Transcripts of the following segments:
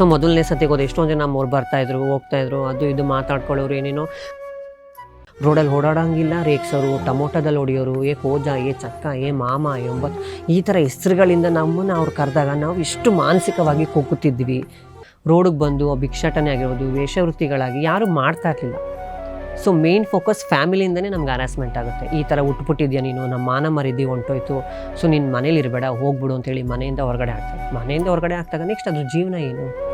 So ಮೊದಲನೇ ಸತಿ ಹೋದ ಎಷ್ಟೊಂದು ಜನ ನಮ್ಮವ್ರು ಬರ್ತಾಯಿದ್ರು ಹೋಗ್ತಾಯಿದ್ರು ಅದು ಇದು ಮಾತಾಡ್ಕೊಳ್ಳೋರು ಏನೇನೋ. ರೋಡಲ್ಲಿ ಓಡಾಡೋಂಗಿಲ್ಲ ರೇಕ್ಸೋರು ಟೊಮೊಟೊದಲ್ಲಿ ಹೊಡಿಯೋರು, ಏ ಕೋಜ, ಏ ಚಕ್ಕ, ಏ ಮಾಮ ಎಂಬತ್ತು ಈ ಥರ ಹೆಸ್ರುಗಳಿಂದ ನಮ್ಮನ್ನು ಅವ್ರು ಕರೆದಾಗ ನಾವು ಇಷ್ಟು ಮಾನಸಿಕವಾಗಿ ಕುಗ್ಗುತ್ತಿದ್ವಿ ರೋಡಿಗೆ ಬಂದು, ಭಿಕ್ಷಾಟನೆ ಆಗಿರ್ಬೋದು ವೇಷವೃತ್ತಿಗಳಾಗಿ ಯಾರೂ ಮಾಡ್ತಾ ಇರಲಿಲ್ಲ. ಸೊ ಮೇನ್ ಫೋಕಸ್ ಫ್ಯಾಮಿಲಿಯಿಂದನೇ ನಮ್ಗೆ ಹರಾಸ್ಮೆಂಟ್ ಆಗುತ್ತೆ. ಈ ಥರ ಉಟ್ಬಿಟ್ಟಿದ್ಯಾ ನೀನು? ನಮ್ಮ ಮಾನ ಮರಿದಿ ಹೊಂಟೋಯ್ತು. ಸೊ ನಿನ್ನ ಮನೇಲಿ ಇರಬೇಡ, ಹೋಗ್ಬಿಡು ಅಂತೇಳಿ ಮನೆಯಿಂದ ಹೊರಗಡೆ ಹಾಕ್ತಾರೆ ಮನೆಯಿಂದ ಹೊರಗಡೆ ಆಗ್ತಾಗ ನೆಕ್ಸ್ಟ್ ಅದ್ರ ಜೀವನ ಏನು?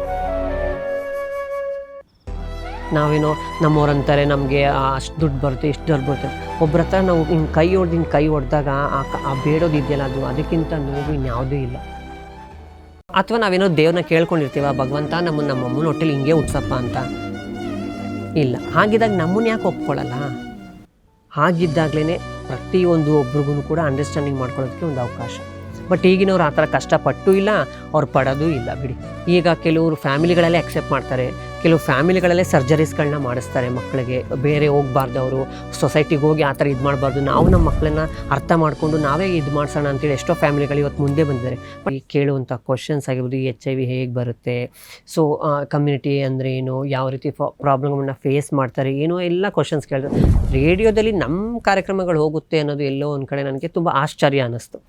ನಾವೇನೋ ನಮ್ಮವ್ರಂತಾರೆ ನಮಗೆ ಅಷ್ಟು ದುಡ್ಡು ಬರುತ್ತೆ, ಇಷ್ಟು ದುಡ್ಡು ಬರುತ್ತೆ. ಒಬ್ಬರ ಹತ್ರ ನಾವು ಹಿಂಗೆ ಕೈ ಹೊಡೆದು ಹಿಂಗೆ ಕೈ ಹೊಡೆದಾಗ ಆ ಕ- ಆ ಬೇಡೋದು ಇದೆಯಲ್ಲ ಅದು, ಅದಕ್ಕಿಂತ ನೋವು ಇನ್ಯಾವುದೂ ಇಲ್ಲ. ಅಥವಾ ನಾವೇನೋ ದೇವ್ರನ್ನ ಕೇಳ್ಕೊಂಡಿರ್ತೀವ, ಭಗವಂತ ನಮ್ಮನ್ನು ನಮ್ಮ ಅಮ್ಮನ ಹೊಟ್ಟೆಲಿ ಹಿಂಗೆ ಹುಟ್ಸಪ್ಪ ಅಂತ. ಇಲ್ಲ. ಹಾಗಿದ್ದಾಗ ನಮ್ಮನ್ನು ಯಾಕೆ ಒಪ್ಕೊಳ್ಳಲ್ಲ ಹಾಗಿದ್ದಾಗಲೇ ಪ್ರತಿಯೊಂದು ಒಬ್ರಿಗೂ ಕೂಡ ಅಂಡರ್ಸ್ಟ್ಯಾಂಡಿಂಗ್ ಮಾಡ್ಕೊಳ್ಳೋದಕ್ಕೆ ಒಂದು ಅವಕಾಶ. ಬಟ್ ಈಗಿನವ್ರು ಆ ಥರ ಕಷ್ಟಪಟ್ಟು ಇಲ್ಲ, ಅವ್ರು ಪಡೋದು ಇಲ್ಲ ಬಿಡಿ. ಈಗ ಕೆಲವರು ಫ್ಯಾಮಿಲಿಗಳಲ್ಲೇ ಅಕ್ಸೆಪ್ಟ್ ಮಾಡ್ತಾರೆ. ಕೆಲವು ಫ್ಯಾಮಿಲಿಗಳಲ್ಲೇ ಸರ್ಜರೀಸ್ಗಳನ್ನ ಮಾಡಿಸ್ತಾರೆ ಮಕ್ಕಳಿಗೆ. ಬೇರೆ ಹೋಗ್ಬಾರ್ದು ಅವರು ಸೊಸೈಟಿಗೆ ಹೋಗಿ ಆ ಥರ ಇದು ಮಾಡಬಾರ್ದು. ನಾವು ನಮ್ಮ ಮಕ್ಕಳನ್ನ ಅರ್ಥ ಮಾಡಿಕೊಂಡು ನಾವೇ ಇದು ಮಾಡಿಸೋಣ ಅಂತೇಳಿ ಎಷ್ಟೋ ಫ್ಯಾಮಿಲಿಗಳು ಇವತ್ತು ಮುಂದೆ ಬಂದಿದ್ದಾರೆ. ಬಟ್ ಕೇಳುವಂಥ ಕ್ವಶನ್ಸ್ ಆಗಿರ್ಬೋದು, ಈ ಎಚ್ ಐ ವಿ ಹೇಗೆ ಬರುತ್ತೆ ಸೊ ಕಮ್ಯುನಿಟಿ ಅಂದರೆ ಏನು, ಯಾವ ರೀತಿ ಪ್ರಾಬ್ಲಮ್ಗಳನ್ನ ಫೇಸ್ ಮಾಡ್ತಾರೆ, ಏನೋ, ಎಲ್ಲ ಕ್ವಶನ್ಸ್ ಕೇಳಿದ್ರೆ ರೇಡಿಯೋದಲ್ಲಿ ನಮ್ಮ ಕಾರ್ಯಕ್ರಮಗಳು ಹೋಗುತ್ತೆ ಅನ್ನೋದು ಎಲ್ಲೋ ಒಂದು ಕಡೆ ನನಗೆ ತುಂಬ ಆಶ್ಚರ್ಯ ಅನ್ನಿಸ್ತು.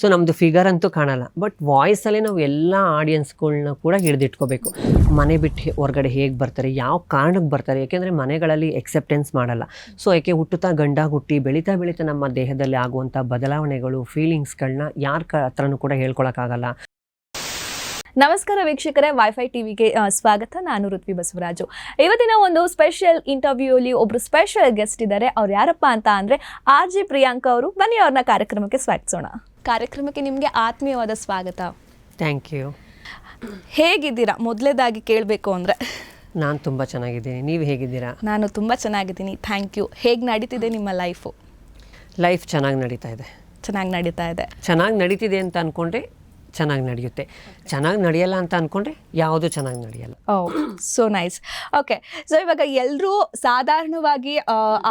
ಸೊ ನಮ್ಮದು ಫಿಗರ್ ಅಂತೂ ಕಾಣಲ್ಲ. ಬಟ್ ವಾಯ್ಸಲ್ಲೇ ನಾವು ಎಲ್ಲ ಆಡಿಯನ್ಸ್ಗಳನ್ನ ಕೂಡ ಹಿಡಿದಿಟ್ಕೋಬೇಕು. ಮನೆ ಬಿಟ್ಟು ಹೊರಗಡೆ ಹೇಗೆ ಬರ್ತಾರೆ, ಯಾವ ಕಾರಣಕ್ಕೆ ಬರ್ತಾರೆ, ಯಾಕೆಂದರೆ ಮನೆಗಳಲ್ಲಿ ಎಕ್ಸೆಪ್ಟೆನ್ಸ್ ಮಾಡಲ್ಲ. ಸೊ ಯಾಕೆ ಹುಟ್ಟುತ್ತಾ ಗಂಡ ಹುಟ್ಟಿ ಬೆಳೀತಾ ಬೆಳೀತಾ ನಮ್ಮ ದೇಹದಲ್ಲಿ ಆಗುವಂಥ ಬದಲಾವಣೆಗಳು ಫೀಲಿಂಗ್ಸ್ಗಳನ್ನ ಯಾರ ಕ, ಹತ್ರನೂ ಕೂಡ ಹೇಳ್ಕೊಳಕ್ಕಾಗಲ್ಲ. ನಮಸ್ಕಾರ ವೀಕ್ಷಕರೇ ವೈಫೈ ಟಿವಿಗೆ ಸ್ವಾಗತ. ನಾನು ಋತ್ವಿ ಬಸವರಾಜು. ಇವತ್ತಿನ ಒಂದು ಸ್ಪೆಷಲ್ ಇಂಟರ್ವ್ಯೂಲಿ ಒಬ್ರು ಸ್ಪೆಷಲ್ ಗೆಸ್ಟ್ ಇದ್ದಾರೆ. ಅವ್ರು ಯಾರಪ್ಪ ಅಂತ ಅಂದ್ರೆ ಆರ್ ಜಿ ಪ್ರಿಯಾಂಕಾ ಅವರು. ಬನ್ನಿ ಅವ್ರನ್ನ ಕಾರ್ಯಕ್ರಮಕ್ಕೆ ಸ್ವಾಗತಿಸೋಣ. ಕಾರ್ಯಕ್ರಮಕ್ಕೆ ನಿಮಗೆ ಆತ್ಮೀಯವಾದ ಸ್ವಾಗತ. ಥ್ಯಾಂಕ್ ಯು ಹೇಗಿದ್ದೀರಾ? ಮೊದಲೇದಾಗಿ ಕೇಳಬೇಕು ಅಂದರೆ. ನಾನು ತುಂಬ ಚೆನ್ನಾಗಿದ್ದೀನಿ. ನೀವು ಹೇಗಿದ್ದೀರಾ? ನಾನು ತುಂಬ ಚೆನ್ನಾಗಿದ್ದೀನಿ. ಥ್ಯಾಂಕ್ ಯು ಹೇಗೆ ನಡೀತಿದೆ ನಿಮ್ಮ ಲೈಫು ಲೈಫ್ ಚೆನ್ನಾಗಿ ನಡೀತಾ ಇದೆ. ಚೆನ್ನಾಗಿ ನಡೀತಾ ಇದೆ. ಚೆನ್ನಾಗಿ ನಡೀತಿದೆ ಅಂತ ಅಂದ್ಕೊಂಡ್ರೆ ಚೆನ್ನಾಗಿ ನಡೆಯುತ್ತೆ. ಚೆನ್ನಾಗಿ ನಡೆಯಲ್ಲ ಅಂತ ಅಂದ್ಕೊಂಡ್ರೆ ಯಾವುದು ಚೆನ್ನಾಗಿ ನಡೆಯಲ್ಲ. Oh so nice okay so ಇವಾಗ ಎಲ್ಲರೂ ಸಾಧಾರಣವಾಗಿ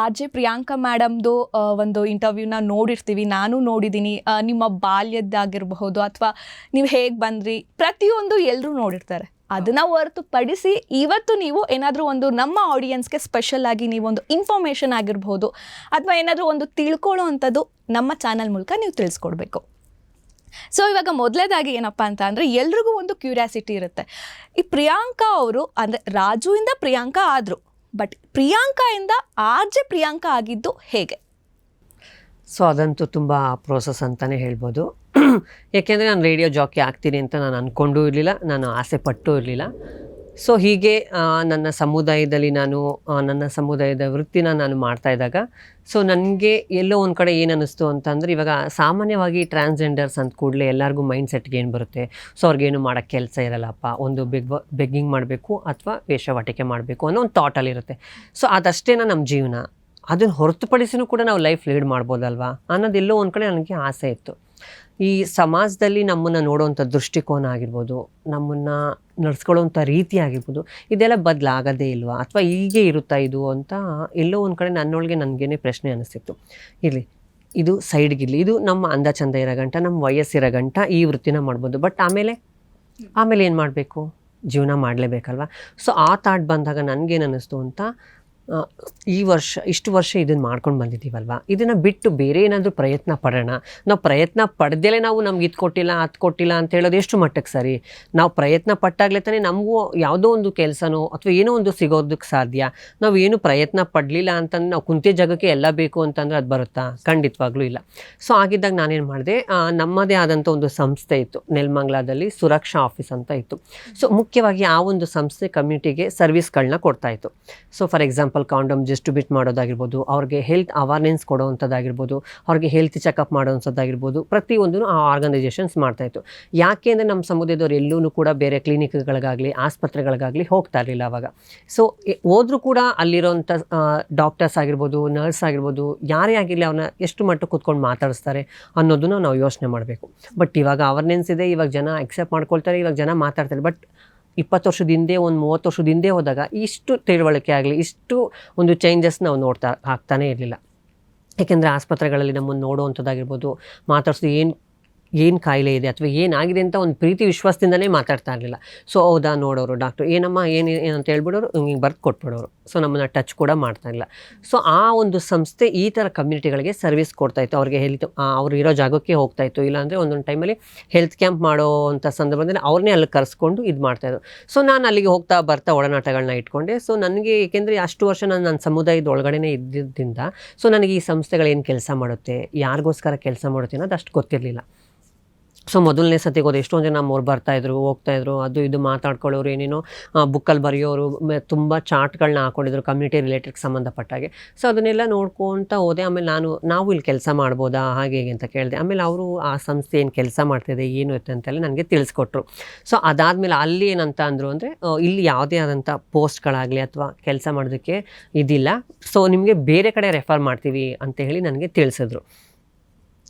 ಆರ್ ಜೆ ಪ್ರಿಯಾಂಕಾ ಮೇಡಮ್ದು ಒಂದು ಇಂಟರ್ವ್ಯೂನ ನೋಡಿರ್ತೀವಿ. ನಾನು ನೋಡಿದ್ದೀನಿ. ನಿಮ್ಮ ಬಾಲ್ಯದ್ದಾಗಿರಬಹುದು ಅಥವಾ ನೀವು ಹೇಗೆ ಬಂದ್ರಿ? ಪ್ರತಿಯೊಂದು ಎಲ್ಲರೂ ನೋಡಿರ್ತಾರೆ. ಅದನ್ನ ಹೊರತುಪಡಿಸಿ ಇವತ್ತು ನೀವು ಏನಾದರೂ ಒಂದು ನಮ್ಮ ಆಡಿಯನ್ಸ್ಗೆ ಸ್ಪೆಷಲ್ ಆಗಿ ನೀವೊಂದು ಇನ್ಫಾರ್ಮೇಷನ್ ಆಗಿರ್ಬೋದು ಅಥವಾ ಏನಾದರೂ ಒಂದು ತಿಳ್ಕೊಳ್ಳೋ ಅಂಥದ್ದು ನಮ್ಮ ಚಾನಲ್ ಮೂಲಕ ನೀವು ತಿಳಿಸ್ಕೊಡ್ಬೇಕು. ಸೊ ಇವಾಗ ಮೊದಲೇದಾಗಿ ಏನಪ್ಪ ಅಂತ ಅಂದರೆ ಎಲ್ರಿಗೂ ಒಂದು ಕ್ಯೂರಿಯಾಸಿಟಿ ಇರುತ್ತೆ. ಈ ಪ್ರಿಯಾಂಕಾ ಅವರು ಅಂದರೆ ರಾಜುವಿಂದ ಪ್ರಿಯಾಂಕಾ ಆದರು ಬಟ್ ಪ್ರಿಯಾಂಕಾಯಿಂದ ಆರ್ ಜೆ ಪ್ರಿಯಾಂಕಾ ಆಗಿದ್ದು ಹೇಗೆ? ಸೊ ಅದಂತೂ ತುಂಬ ಪ್ರೋಸೆಸ್ ಅಂತಲೇ ಹೇಳ್ಬೋದು. ಯಾಕೆಂದರೆ ನಾನು ರೇಡಿಯೋ ಜಾಕಿ ಆಗ್ತೀನಿ ಅಂತ ನಾನು ಅಂದ್ಕೊಂಡೂ ಇರಲಿಲ್ಲ, ನಾನು ಆಸೆ ಪಟ್ಟು ಇರಲಿಲ್ಲ. ಸೊ ಹೀಗೆ ನನ್ನ ಸಮುದಾಯದಲ್ಲಿ ನಾನು ನನ್ನ ಸಮುದಾಯದ ವೃತ್ತಿನ ನಾನು ಮಾಡ್ತಾ ಇದ್ದಾಗ ಸೊ ನನಗೆ ಎಲ್ಲೋ ಒಂದು ಕಡೆ ಏನು ಅನ್ನಿಸ್ತು ಅಂತಂದರೆ, ಇವಾಗ ಸಾಮಾನ್ಯವಾಗಿ ಟ್ರಾನ್ಸ್ಜೆಂಡರ್ಸ್ ಅಂತ ಕೂಡಲೇ ಎಲ್ಲರಿಗೂ ಮೈಂಡ್ ಸೆಟ್ಗೆ ಏನು ಬರುತ್ತೆ? ಸೊ ಅವ್ರಿಗೇನು ಮಾಡೋಕ್ಕೆ ಕೆಲಸ ಇರಲ್ಲಪ್ಪ, ಒಂದು ಬೆಗ್ ಬೆಗ್ಗಿಂಗ್ ಮಾಡಬೇಕು ಅಥವಾ ವೇಷವಾಟಿಕೆ ಮಾಡಬೇಕು ಅನ್ನೋ ಒಂದು ಥಾಟಲ್ಲಿರುತ್ತೆ ಸೊ ಅದಷ್ಟೇನ ನಮ್ಮ ಜೀವನ? ಅದನ್ನು ಹೊರತುಪಡಿಸಿನೂ ಕೂಡ ನಾವು ಲೈಫ್ ಲೀಡ್ ಮಾಡ್ಬೋದಲ್ವಾ? ಅನ್ನೋದೆಲ್ಲೋ ಒಂದು ಕಡೆ ನನಗೆ ಆಸೆ ಇತ್ತು. ಈ ಸಮಾಜದಲ್ಲಿ ನಮ್ಮನ್ನು ನೋಡುವಂಥ ದೃಷ್ಟಿಕೋನ ಆಗಿರ್ಬೋದು, ನಮ್ಮನ್ನು ನಡ್ಸ್ಕೊಳ್ಳೋವಂಥ ರೀತಿ ಆಗಿರ್ಬೋದು, ಇದೆಲ್ಲ ಬದಲಾಗದೇ ಇಲ್ವಾ? ಅಥವಾ ಹೀಗೆ ಇರುತ್ತಾ ಇದು ಅಂತ ಎಲ್ಲೋ ಒಂದು ಕಡೆ ನನ್ನೊಳಗೆ ನನಗೇನೆ ಪ್ರಶ್ನೆ ಅನಿಸ್ತಿತ್ತು. ಇರಲಿ, ಇದು ಸೈಡ್ಗಿರಲಿ ಇದು ನಮ್ಮ ಅಂದ ಚಂದ ಇರೋ ಗಂಟ, ನಮ್ಮ ವಯಸ್ಸಿರೋ ಗಂಟ, ಈ ವೃತ್ತಿನ ಮಾಡ್ಬೋದು. ಬಟ್ ಆಮೇಲೆ ಆಮೇಲೆ ಏನು ಮಾಡಬೇಕು? ಜೀವನ ಮಾಡಲೇಬೇಕಲ್ವ? ಸೊ ಆ ಥಾಟ್ ಬಂದಾಗ ನನಗೇನು ಅನ್ನಿಸ್ತು ಅಂತ ಈ ವರ್ಷ, ಇಷ್ಟು ವರ್ಷ ಇದನ್ನು ಮಾಡ್ಕೊಂಡು ಬಂದಿದ್ದೀವಲ್ವ? ಇದನ್ನು ಬಿಟ್ಟು ಬೇರೆ ಏನಾದರೂ ಪ್ರಯತ್ನ ಪಡೋಣ. ನಾವು ಪ್ರಯತ್ನ ಪಡೆದೇ ನಾವು ನಮ್ಗೆ ಇದು ಕೊಟ್ಟಿಲ್ಲ, ಅದು ಕೊಟ್ಟಿಲ್ಲ ಅಂತ ಹೇಳೋದು ಎಷ್ಟು ಮಟ್ಟಕ್ಕೆ ಸರಿ? ನಾವು ಪ್ರಯತ್ನ ಪಟ್ಟಾಗಲೇ ತಾನೇ ನಮಗೂ ಯಾವುದೋ ಒಂದು ಕೆಲಸನೋ ಅಥವಾ ಏನೋ ಒಂದು ಸಿಗೋದಕ್ಕೆ ಸಾಧ್ಯ. ನಾವು ಏನು ಪ್ರಯತ್ನ ಪಡಲಿಲ್ಲ ಅಂತಂದ್ರೆ ನಾವು ಕುಂತೆ ಜಾಗಕ್ಕೆ ಎಲ್ಲ ಬೇಕು ಅಂತಂದ್ರೆ ಅದು ಬರುತ್ತಾ? ಖಂಡಿತವಾಗ್ಲೂ ಇಲ್ಲ. ಸೊ, ಆಗಿದ್ದಾಗ ನಾನೇನು ಮಾಡಿದೆ ನಮ್ಮದೇ ಆದಂಥ ಒಂದು ಸಂಸ್ಥೆ ಇತ್ತು. ನೆಲ್ಮಂಗ್ಲಾದಲ್ಲಿ ಸುರಕ್ಷಾ ಆಫೀಸ್ ಅಂತ ಇತ್ತು. ಸೊ, ಮುಖ್ಯವಾಗಿ ಆ ಒಂದು ಸಂಸ್ಥೆ ಕಮ್ಯುನಿಟಿಗೆ ಸರ್ವಿಸ್ಗಳನ್ನ ಕೊಡ್ತಾ ಇತ್ತು. So, for example condom distribute ಮಾಡೋದಾಗಿರ್ಬೋದು, ಅವ್ರಿಗೆ ಹೆಲ್ತ್ ಅವೇರ್ನೆನ್ಸ್ ಕೊಡೋವಂಥದ್ದಾಗಿರ್ಬೋದು, ಅವ್ರಿಗೆ ಹೆಲ್ತ್ ಚೆಕಪ್ ಮಾಡೋವಂಥದ್ದಾಗಿರ್ಬೋದು ಪ್ರತಿಯೊಂದೂ ಆ ಆರ್ಗನೈಸೇಷನ್ಸ್ ಮಾಡ್ತಾಯಿತ್ತು ಯಾಕೆ ಅಂದರೆ ನಮ್ಮ ಸಮುದಾಯದವ್ರು ಎಲ್ಲೂ ಕೂಡ ಬೇರೆ ಕ್ಲಿನಿಕ್ಗಳಿಗಾಗಲಿ ಆಸ್ಪತ್ರೆಗಳಿಗಾಗಲಿ ಹೋಗ್ತಾ ಇರಲಿಲ್ಲ ಅವಾಗ. ಸೊ ಹೋದರೂ ಕೂಡ ಅಲ್ಲಿರೋಂಥ ಡಾಕ್ಟರ್ಸ್ ಆಗಿರ್ಬೋದು ನರ್ಸ್ ಆಗಿರ್ಬೋದು, ಯಾರೇ ಆಗಿರಲಿ ಅವ್ರನ್ನ ಎಷ್ಟು ಮಟ್ಟ ಕೂತ್ಕೊಂಡು ಮಾತಾಡಿಸ್ತಾರೆ ಅನ್ನೋದನ್ನು ನಾವು ಯೋಚನೆ ಮಾಡಬೇಕು. ಬಟ್ ಇವಾಗ ಅವರ್ನೆನ್ಸ್ ಇದೆ, ಇವಾಗ ಜನ ಅಕ್ಸೆಪ್ಟ್ ಮಾಡ್ಕೊಳ್ತಾರೆ, ಇವಾಗ ಜನ ಮಾತಾಡ್ತಾರೆ. ಬಟ್ ಇಪ್ಪತ್ತು ವರ್ಷದ ಹಿಂದೆ, ಒಂದು ಮೂವತ್ತು ವರ್ಷದ ಹಿಂದೆ ಹೋದಾಗ ಇಷ್ಟು ತಿಳುವಳಿಕೆ ಆಗಲಿ, ಇಷ್ಟು ಒಂದು ಚೇಂಜಸ್ ನಾವು ನೋಡ್ತಾ ಆಗ್ತಾನೇ ಇರಲಿಲ್ಲ. ಏಕೆಂದರೆ ಆಸ್ಪತ್ರೆಗಳಲ್ಲಿ ನಮ್ಮನ್ನು ನೋಡುವಂಥದ್ದಾಗಿರ್ಬೋದು, ಮಾತಾಡ್ಸೋದು ಏನು ಏನು ಕಾಯಿಲೆ ಇದೆ ಅಥವಾ ಏನಾಗಿದೆ ಅಂತ ಒಂದು ಪ್ರೀತಿ ವಿಶ್ವಾಸದಿಂದಲೇ ಮಾತಾಡ್ತಾ ಇರಲಿಲ್ಲ. ಸೊ ಹೌದಾ, ನೋಡೋರು ಡಾಕ್ಟ್ರು ಏನಮ್ಮ, ಏನು ಏನಂತ ಹೇಳ್ಬಿಡೋರು, ಹಿಂಗೆ ಬರ್ದು ಕೊಟ್ಬಿಡೋರು. ಸೊ ನಮ್ಮನ್ನು ಟಚ್ ಕೂಡ ಮಾಡ್ತಾ ಇಲ್ಲ ಸೊ ಆ ಒಂದು ಸಂಸ್ಥೆ ಈ ಥರ ಕಮ್ಯುನಿಟಿಗಳಿಗೆ ಸರ್ವಿಸ್ ಕೊಡ್ತಾಯಿತ್ತು ಅವ್ರಿಗೆ ಹೆಲ್ತ್ ಅವ್ರು ಇರೋ ಜಾಗಕ್ಕೆ ಹೋಗ್ತಾಯಿತ್ತು ಇಲ್ಲಾಂದರೆ ಒಂದೊಂದು ಟೈಮಲ್ಲಿ ಹೆಲ್ತ್ ಕ್ಯಾಂಪ್ ಮಾಡೋ ಅಂಥ ಸಂದರ್ಭದಲ್ಲಿ ಅವ್ರನ್ನೇ ಅಲ್ಲಿ ಕರೆಸ್ಕೊಂಡು ಇದು ಮಾಡ್ತಾಯಿದ್ರು ಸೊ ನಾನು ಅಲ್ಲಿಗೆ ಹೋಗ್ತಾ ಬರ್ತಾ ಒಡನಾಟಗಳನ್ನ ಇಟ್ಕೊಂಡೆ. ಸೊ ನನಗೆ ಏಕೆಂದರೆ ಅಷ್ಟು ವರ್ಷ ನಾನು ನನ್ನ ಸಮುದಾಯದ ಒಳಗಡೆನೇ ಇದ್ದಿದ್ದರಿಂದ ಸೊ ನನಗೆ ಈ ಸಂಸ್ಥೆಗಳು ಏನು ಕೆಲಸ ಮಾಡುತ್ತೆ, ಯಾರಿಗೋಸ್ಕರ ಕೆಲಸ ಮಾಡುತ್ತೆ ಅನ್ನೋದು ಅಷ್ಟು ಗೊತ್ತಿರಲಿಲ್ಲ. ಸೊ ಮೊದಲನೇ ಸತಿಗೆ ಹೋದ ಎಷ್ಟೊಂದು ಜನ ಅವ್ರು ಬರ್ತಾಯಿದ್ರು ಹೋಗ್ತಾಯಿದ್ರು ಅದು ಇದು ಮಾತಾಡ್ಕೊಳ್ಳೋರು, ಏನೇನೋ ಬುಕ್ಕಲ್ಲಿ ಬರೆಯೋರು ತುಂಬ ಚಾರ್ಟ್ಗಳನ್ನ ಹಾಕೊಂಡಿದ್ರು, ಕಮ್ಯುನಿಟಿ ರಿಲೇಟೆಡ್ ಸಂಬಂಧಪಟ್ಟಾಗೆ. ಸೊ ಅದನ್ನೆಲ್ಲ ನೋಡ್ಕೊತ ಹೋದೆ. ಆಮೇಲೆ ನಾನು, ನಾವು ಇಲ್ಲಿ ಕೆಲಸ ಮಾಡ್ಬೋದಾ, ಹಾಗೆ ಹೇಗೆ ಅಂತ ಕೇಳಿದೆ. ಆಮೇಲೆ ಅವರು, ಆ ಸಂಸ್ಥೆ ಏನು ಕೆಲಸ ಮಾಡ್ತಿದೆ, ಏನು ಇತ್ತು? ಅಂತೆಲ್ಲ ನನಗೆ ತಿಳಿಸ್ಕೊಟ್ರು. ಸೊ ಅದಾದಮೇಲೆ ಅಲ್ಲಿ ಏನಂತ ಅಂದರು ಅಂದರೆ ಇಲ್ಲಿ ಯಾವುದೇ ಆದಂಥ ಪೋಸ್ಟ್ಗಳಾಗಲಿ ಅಥವಾ ಕೆಲಸ ಮಾಡೋದಕ್ಕೆ ಇದಿಲ್ಲ. ಸೊ ನಿಮಗೆ ಬೇರೆ ಕಡೆ ರೆಫರ್ ಮಾಡ್ತೀವಿ ಅಂತ ಹೇಳಿ ನನಗೆ ತಿಳಿಸಿದ್ರು.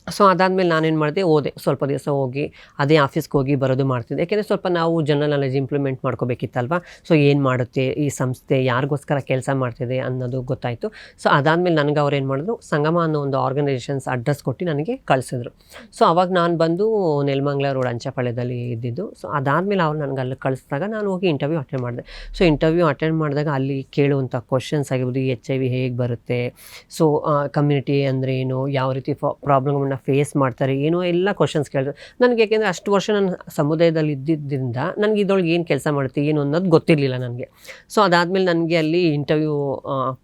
ಸೊ ಅದಾದಮೇಲೆ ನಾನೇನು ಮಾಡಿದೆ, ಓದೆ. ಸ್ವಲ್ಪ ದಿವಸ ಹೋಗಿ ಅದೇ ಆಫೀಸ್ಗೆ ಹೋಗಿ ಬರೋದು ಮಾಡ್ತಿದ್ದೆ. ಯಾಕೆಂದರೆ ಸ್ವಲ್ಪ ನಾವು ಜನರಲ್ ನಾಲೆಜ್ ಇಂಪ್ಲಿಮೆಂಟ್ ಮಾಡ್ಕೋಬೇಕಿತ್ತಲ್ವ? ಸೊ ಏನು ಮಾಡುತ್ತೆ, ಈ ಸಂಸ್ಥೆ ಯಾರಿಗೋಸ್ಕರ ಕೆಲಸ ಮಾಡ್ತಿದೆ ಅನ್ನೋದು ಗೊತ್ತಾಯಿತು. ಸೊ ಅದಾದಮೇಲೆ ನನಗೆ ಅವ್ರು ಏನು ಮಾಡಿದ್ರು, ಸಂಗಮ ಅನ್ನೋ ಒಂದು ಆರ್ಗನೈಸೇಷನ್ಸ್ ಅಡ್ರೆಸ್ ಕೊಟ್ಟು ನನಗೆ ಕಳಿಸಿದ್ರು. ಸೊ ಅವಾಗ ನಾನು ಬಂದು ನೆಲಮಂಗ್ಲ ರೋಡ್ ಅಂಚಪಾಳ್ಯದಲ್ಲಿ ಇದ್ದಿದ್ದು. ಸೊ ಅದಾದಮೇಲೆ ಅವ್ರು ನನಗೆ ಅಲ್ಲಿ ಕಳಿಸಿದಾಗ ನಾನು ಹೋಗಿ ಇಂಟರ್ವ್ಯೂ ಅಟೆಂಡ್ ಮಾಡಿದೆ. ಸೊ ಇಂಟರ್ವ್ಯೂ ಅಟೆಂಡ್ ಮಾಡಿದಾಗ ಅಲ್ಲಿ ಕೇಳುವಂಥ ಕ್ವಶನ್ಸ್ ಆಗಿರ್ಬೋದು ಎಚ್ ಐ ವಿ ಹೇಗೆ ಬರುತ್ತೆ ಸೊ ಕಮ್ಯುನಿಟಿ ಅಂದರೆ ಏನು, ಯಾವ ರೀತಿ ಪ್ರಾಬ್ಲಮ್ಗಳನ್ನ ಫೇಸ್ ಮಾಡ್ತಾರೆ, ಏನೋ ಎಲ್ಲ ಕ್ವಶನ್ಸ್ ಕೇಳ್ತಾರೆ. ನನಗೆ ಯಾಕೆಂದರೆ ಅಷ್ಟು ವರ್ಷ ನಾನು ಸಮುದಾಯದಲ್ಲಿ ಇದ್ದಿದ್ದರಿಂದ ನನಗೆ ಇದೊಳಗೆ ಏನು ಕೆಲಸ ಮಾಡುತ್ತೆ, ಏನು ಅನ್ನೋದು ಗೊತ್ತಿರಲಿಲ್ಲ ನನಗೆ. ಸೊ ಅದಾದಮೇಲೆ ನನಗೆ ಅಲ್ಲಿ ಇಂಟರ್ವ್ಯೂ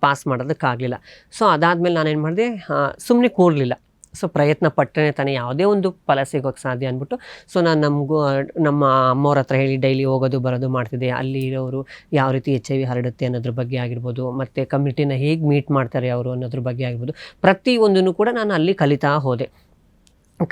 ಪಾಸ್ ಮಾಡೋದಕ್ಕಾಗಲಿಲ್ಲ. ಸೊ ಅದಾದಮೇಲೆ ನಾನೇನು ಮಾಡಿದೆ ಸುಮ್ಮನೆ ಕೂರಲಿಲ್ಲ. ಸೊ ಪ್ರಯತ್ನ ಪಟ್ಟರೆ ತಾನೇ ಯಾವುದೇ ಒಂದು ಫಲ ಸಿಗೋಕ್ಕೆ ಸಾಧ್ಯ ಅಂದ್ಬಿಟ್ಟು, ಸೊ ನಾನು ನಮಗೂ, ನಮ್ಮ ಅಮ್ಮವ್ರ ಹತ್ರ ಹೇಳಿ ಡೈಲಿ ಹೋಗೋದು ಬರೋದು ಮಾಡ್ತಿದ್ದೆ. ಅಲ್ಲಿ ಇರೋರು ಯಾವ ರೀತಿ ಎಚ್ ಐ ವಿ ಹರಡುತ್ತೆ ಅನ್ನೋದ್ರ ಬಗ್ಗೆ ಆಗಿರ್ಬೋದು, ಮತ್ತು ಕಮ್ಯುನಿಟಿನ ಹೇಗೆ ಮೀಟ್ ಮಾಡ್ತಾರೆ ಅವರು ಅನ್ನೋದ್ರ ಬಗ್ಗೆ ಆಗಿರ್ಬೋದು, ಪ್ರತಿಯೊಂದನ್ನು ಕೂಡ ನಾನು ಅಲ್ಲಿ ಕಲಿತಾ ಹೋದೆ.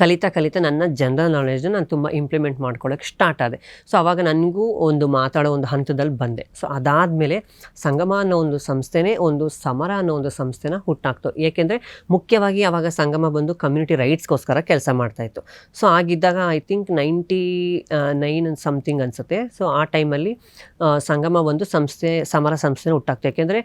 ಕಲಿತಾ ಕಲಿತಾ ನನ್ನ ಜನರಲ್ ನಾಲೆಜ್ನ ನಾನು ತುಂಬ ಇಂಪ್ಲಿಮೆಂಟ್ ಮಾಡ್ಕೊಳ್ಳೋಕೆ ಸ್ಟಾರ್ಟ್ ಆದೆ. ಸೊ ಆವಾಗ ನನಗೂ ಒಂದು ಮಾತಾಡೋ ಒಂದು ಹಂತದಲ್ಲಿ ಬಂದೆ. ಸೊ ಅದಾದಮೇಲೆ ಸಂಗಮ ಅನ್ನೋ ಒಂದು ಸಂಸ್ಥೆನೇ ಒಂದು ಸಮರ ಅನ್ನೋ ಒಂದು ಸಂಸ್ಥೆನ ಹುಟ್ಟಾಕ್ತು. ಏಕೆಂದರೆ ಮುಖ್ಯವಾಗಿ ಆವಾಗ ಸಂಗಮ ಬಂದು ಕಮ್ಯುನಿಟಿ ರೈಟ್ಸ್ಗೋಸ್ಕರ ಕೆಲಸ ಮಾಡ್ತಾಯಿತ್ತು ಸೊ ಆಗಿದ್ದಾಗ I think ninety nine something ಅನಿಸುತ್ತೆ. ಸೊ ಆ ಟೈಮಲ್ಲಿ ಸಂಗಮ ಒಂದು ಸಂಸ್ಥೆ, ಸಮರ ಸಂಸ್ಥೆನ ಹುಟ್ಟಾಕ್ತು. ಏಕೆಂದರೆ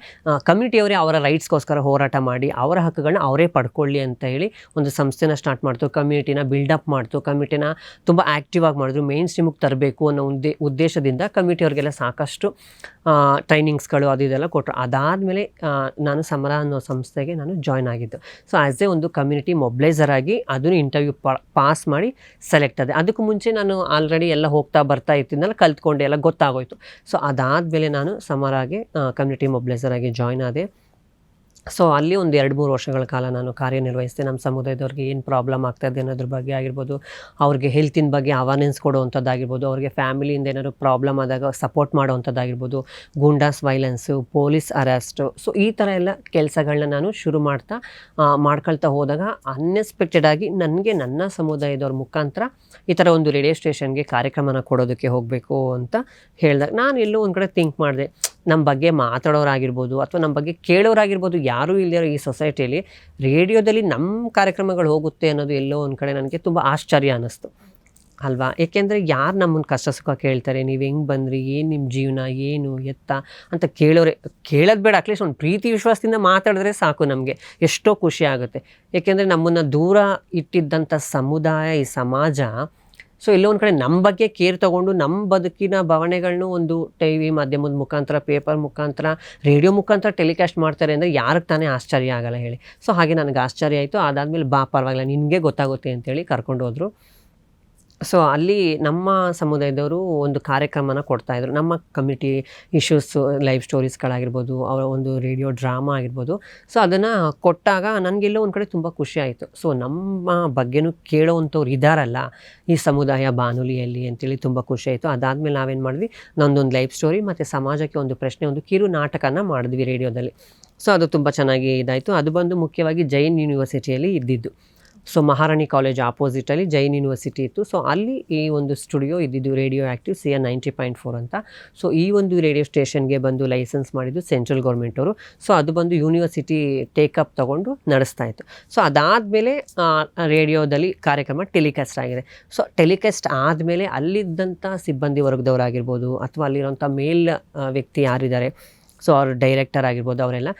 ಕಮ್ಯುನಿಟಿಯವರೇ ಅವರ ರೈಟ್ಸ್ಗೋಸ್ಕರ ಹೋರಾಟ ಮಾಡಿ, ಅವರ ಹಕ್ಕುಗಳನ್ನ ಅವರೇ ಪಡ್ಕೊಳ್ಳಿ ಅಂತ ಹೇಳಿ ಒಂದು ಸಂಸ್ಥೆನ ಸ್ಟಾರ್ಟ್ ಮಾಡ್ತು. ಕಮ್ಯುನಿಟಿನ ಬಿಲ್ಡಪ್ ಮಾಡ್ತು ಕಮ್ಯುನಿಟಿನ ತುಂಬ ಆ್ಯಕ್ಟಿವ್ ಆಗಿ ಮಾಡಿದ್ರು ಮೇನ್ ಸ್ಟ್ರೀಮಿಗೆ ತರಬೇಕು ಅನ್ನೋ ಉದ್ದೇ, ಉದ್ದೇಶದಿಂದ ಕಮ್ಯುನಿಟಿಯವ್ರಿಗೆಲ್ಲ ಸಾಕಷ್ಟು ಟ್ರೈನಿಂಗ್ಸ್ಗಳು ಅದು ಇದೆಲ್ಲ ಕೊಟ್ಟರು ಅದಾದಮೇಲೆ ನಾನು ಸಮರ ಅನ್ನೋ ಸಂಸ್ಥೆಗೆ ನಾನು ಜಾಯ್ನ್ ಆಗಿದ್ದು. ಸೊ ಆ್ಯಸ್ ಎ ಒಂದು ಕಮ್ಯುನಿಟಿ ಮೊಬ್ಲೈಸರ್ ಆಗಿ ಅದನ್ನು ಇಂಟರ್ವ್ಯೂ ಪಾಸ್ ಮಾಡಿ ಸೆಲೆಕ್ಟ್ ಆದೆ. ಅದಕ್ಕೂ ಮುಂಚೆ ನಾನು ಆಲ್ರೆಡಿ ಎಲ್ಲ ಹೋಗ್ತಾ ಬರ್ತಾ ಇರ್ತಿದ್ದೆಲ್ಲ ಕಲ್ತ್ಕೊಂಡೆ ಎಲ್ಲ ಗೊತ್ತಾಗೋಯ್ತು. ಸೊ ಅದಾದಮೇಲೆ ನಾನು ಸಮರಾಗೆ ಕಮ್ಯುನಿಟಿ ಮೊಬ್ಲೈಸರ್ ಆಗಿ ಜಾಯ್ನ್ ಆದೆ. ಸೊ ಅಲ್ಲಿ ಒಂದು ಎರಡು ಮೂರು ವರ್ಷಗಳ ಕಾಲ ನಾನು ಕಾರ್ಯನಿರ್ವಹಿಸಿದೆ. ನಮ್ಮ ಸಮುದಾಯದವ್ರಿಗೆ ಏನು ಪ್ರಾಬ್ಲಮ್ ಆಗ್ತಾಯಿದೆ ಅನ್ನೋದ್ರ ಬಗ್ಗೆ ಆಗಿರ್ಬೋದು, ಅವ್ರಿಗೆ ಹೆಲ್ತಿನ ಬಗ್ಗೆ ಅವಾರ್ನೆನ್ಸ್ ಕೊಡುವಂಥದ್ದಾಗಿರ್ಬೋದು, ಅವ್ರಿಗೆ ಫ್ಯಾಮಿಲಿಯಿಂದ ಏನಾದ್ರು ಪ್ರಾಬ್ಲಮ್ ಆದಾಗ support ಮಾಡುವಂಥದ್ದಾಗಿರ್ಬೋದು, goondas violence police arrest so ಈ ಥರ ಎಲ್ಲ ಕೆಲಸಗಳನ್ನ ನಾನು ಶುರು ಮಾಡ್ತಾ ಮಾಡ್ಕೊಳ್ತಾ ಹೋದಾಗ ಅನ್ಎಕ್ಸ್ಪೆಕ್ಟೆಡ್ ಆಗಿ ನನಗೆ ನನ್ನ ಸಮುದಾಯದವ್ರ ಮುಖಾಂತರ ಈ ಥರ ಒಂದು ರೇಡಿಯೋ ಸ್ಟೇಷನ್ಗೆ ಕಾರ್ಯಕ್ರಮನ ಕೊಡೋದಕ್ಕೆ ಹೋಗಬೇಕು ಅಂತ ಹೇಳಿದಾಗ ನಾನು ಎಲ್ಲೋ ಒಂದು ಕಡೆ ಥಿಂಕ್ ಮಾಡಿದೆ. ನಮ್ಮ ಬಗ್ಗೆ ಮಾತಾಡೋರಾಗಿರ್ಬೋದು ಅಥವಾ ನಮ್ಮ ಬಗ್ಗೆ ಕೇಳೋರಾಗಿರ್ಬೋದು ಯಾರೂ ಇಲ್ಲದಿರೋ ಈ ಸೊಸೈಟಿಯಲ್ಲಿ ರೇಡಿಯೋದಲ್ಲಿ ನಮ್ಮ ಕಾರ್ಯಕ್ರಮಗಳು ಹೋಗುತ್ತೆ ಅನ್ನೋದು ಎಲ್ಲೋ ಒಂದು ಕಡೆ ನನಗೆ ತುಂಬ ಆಶ್ಚರ್ಯ ಅನ್ನಿಸ್ತು. ಅಲ್ವಾ? ಏಕೆಂದರೆ ಯಾರು ನಮ್ಮನ್ನು ಕಷ್ಟ ಸುಖ ಕೇಳ್ತಾರೆ? ನೀವು ಹೆಂಗೆ ಬಂದ್ರಿ? ಏನು ನಿಮ್ಮ ಜೀವನ? ಏನು? ಎತ್ತ? ಅಂತ ಕೇಳೋರೆ, ಕೇಳೋದು ಬೇಡ. ಅಟ್ಲೀಸ್ಟ್ ಒಂದು ಪ್ರೀತಿ ವಿಶ್ವಾಸದಿಂದ ಮಾತಾಡಿದ್ರೆ ಸಾಕು ನಮಗೆ. ಎಷ್ಟೋ ಖುಷಿ ಆಗುತ್ತೆ. ಏಕೆಂದರೆ ನಮ್ಮನ್ನು ದೂರ ಇಟ್ಟಿದ್ದಂಥ ಸಮುದಾಯ, ಈ ಸಮಾಜ ಸೊ ಎಲ್ಲೋ ಒಂದು ಕಡೆ ನಮ್ಮ ಬಗ್ಗೆ ಕೇರ್ ತಗೊಂಡು ನಮ್ಮ ಬದುಕಿನ ಭಾವನೆಗಳನ್ನು ಒಂದು ಟಿ ವಿ ಮಾಧ್ಯಮದ ಮುಖಾಂತರ ಪೇಪರ್ ಮುಖಾಂತರ ರೇಡಿಯೋ ಮುಖಾಂತರ ಟೆಲಿಕಾಸ್ಟ್ ಮಾಡ್ತಾರೆ ಅಂದರೆ ಯಾರಿಗೆ ತಾನೇ ಆಶ್ಚರ್ಯ ಆಗಲ್ಲ ಹೇಳಿ. ಸೊ ಹಾಗೆ ನನಗೆ ಆಶ್ಚರ್ಯ ಆಯಿತು. ಅದಾದಮೇಲೆ ಬಾ ಪರವಾಗಿಲ್ಲ, ನಿನಗೆ ಗೊತ್ತಾಗುತ್ತೆ ಅಂತೇಳಿ ಕರ್ಕೊಂಡು ಹೋದರು. ಸೊ ಅಲ್ಲಿ ನಮ್ಮ ಸಮುದಾಯದವರು ಒಂದು ಕಾರ್ಯಕ್ರಮನ ಕೊಡ್ತಾಯಿದ್ರು ನಮ್ಮ ಕಮ್ಯುನಿಟಿ ಇಶ್ಯೂಸು ಲೈಫ್ ಸ್ಟೋರೀಸ್ಗಳಾಗಿರ್ಬೋದು ಅವರ ಒಂದು ರೇಡಿಯೋ ಡ್ರಾಮಾ ಆಗಿರ್ಬೋದು. ಸೊ ಅದನ್ನು ಕೊಟ್ಟಾಗ ನನಗೆಲ್ಲೋ ಒಂದು ಕಡೆ ತುಂಬ ಖುಷಿ ಆಯಿತು. ಸೊ ನಮ್ಮ ಬಗ್ಗೆನೂ ಕೇಳೋವಂಥವ್ರು ಇದ್ದಾರಲ್ಲ ಈ ಸಮುದಾಯ ಬಾನುಲಿಯಲ್ಲಿ ಅಂತೇಳಿ ತುಂಬ ಖುಷಿ ಆಯಿತು. ಅದಾದಮೇಲೆ ನಾವೇನು ಮಾಡಿದ್ವಿ? ನಂದೊಂದು ಲೈಫ್ ಸ್ಟೋರಿ ಮತ್ತು ಸಮಾಜಕ್ಕೆ ಒಂದು ಪ್ರಶ್ನೆ, ಒಂದು ಕಿರು ನಾಟಕನ ಮಾಡಿದ್ವಿ ರೇಡಿಯೋದಲ್ಲಿ ಸೊ ಅದು ತುಂಬ ಚೆನ್ನಾಗಿ ಇದಾಯಿತು. ಅದು ಬಂದು ಮುಖ್ಯವಾಗಿ ಜೈನ್ ಯೂನಿವರ್ಸಿಟಿಯಲ್ಲಿ ಇದ್ದಿದ್ದು. ಸೊ ಮಹಾರಾಣಿ ಕಾಲೇಜ್ ಆಪೋಸಿಟಲ್ಲಿ ಜೈನ್ ಯೂನಿವರ್ಸಿಟಿ ಇತ್ತು. ಸೊ ಅಲ್ಲಿ ಈ ಒಂದು ಸ್ಟುಡಿಯೋ ಇದ್ದಿದ್ದು Radio Active C N ninety point four ಅಂತ. ಸೊ ಈ ಒಂದು ರೇಡಿಯೋ ಸ್ಟೇಷನ್ಗೆ ಬಂದು ಲೈಸೆನ್ಸ್ ಮಾಡಿದ್ದು ಸೆಂಟ್ರಲ್ ಗೌರ್ಮೆಂಟವರು ಸೊ ಅದು ಬಂದು ಯೂನಿವರ್ಸಿಟಿ ಟೇಕಪ್ ತೊಗೊಂಡು ನಡೆಸ್ತಾ ಇತ್ತು. ಸೊ ಅದಾದಮೇಲೆ ರೇಡಿಯೋದಲ್ಲಿ ಕಾರ್ಯಕ್ರಮ ಟೆಲಿಕಾಸ್ಟ್ ಆಗಿದೆ. ಸೊ ಟೆಲಿಕಾಸ್ಟ್ ಆದಮೇಲೆ ಅಲ್ಲಿದ್ದಂಥ ಸಿಬ್ಬಂದಿ ವರ್ಗದವರಾಗಿರ್ಬೋದು ಅಥವಾ ಅಲ್ಲಿರೋಂಥ ಮೇಲ್ ವ್ಯಕ್ತಿ ಯಾರಿದ್ದಾರೆ? ಸೊ ಅವ್ರ ಡೈರೆಕ್ಟರ್ ಆಗಿರ್ಬೋದು ಅವರೆಲ್ಲ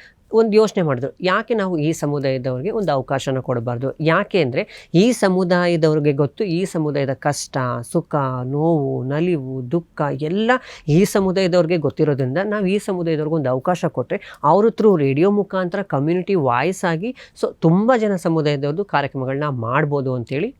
ಒಂದು ಯೋಚನೆ ಮಾಡಿದ್ರು. ಯಾಕೆ ನಾವು ಈ ಸಮುದಾಯದವ್ರಿಗೆ ಒಂದು ಅವಕಾಶನ ಕೊಡಬಾರ್ದು? ಯಾಕೆ ಅಂದರೆ ಈ ಸಮುದಾಯದವ್ರಿಗೆ ಗೊತ್ತು, ಈ ಸಮುದಾಯದ ಕಷ್ಟ, ಸುಖ, ನೋವು, ನಲಿವು, ದುಃಖ ಎಲ್ಲ ಈ ಸಮುದಾಯದವ್ರಿಗೆ ಗೊತ್ತಿರೋದ್ರಿಂದ ನಾವು ಈ ಸಮುದಾಯದವ್ರಿಗೆ ಒಂದು ಅವಕಾಶ ಕೊಟ್ಟರೆ ಅವ್ರ ಥ್ರೂ ರೇಡಿಯೋ ಮುಖಾಂತರ ಕಮ್ಯುನಿಟಿ ವಾಯ್ಸ್ ಆಗಿ ಸೊ ತುಂಬ ಜನ ಸಮುದಾಯದವ್ರದ್ದು ಕಾರ್ಯಕ್ರಮಗಳನ್ನ ಮಾಡ್ಬೋದು ಅಂತೇಳಿ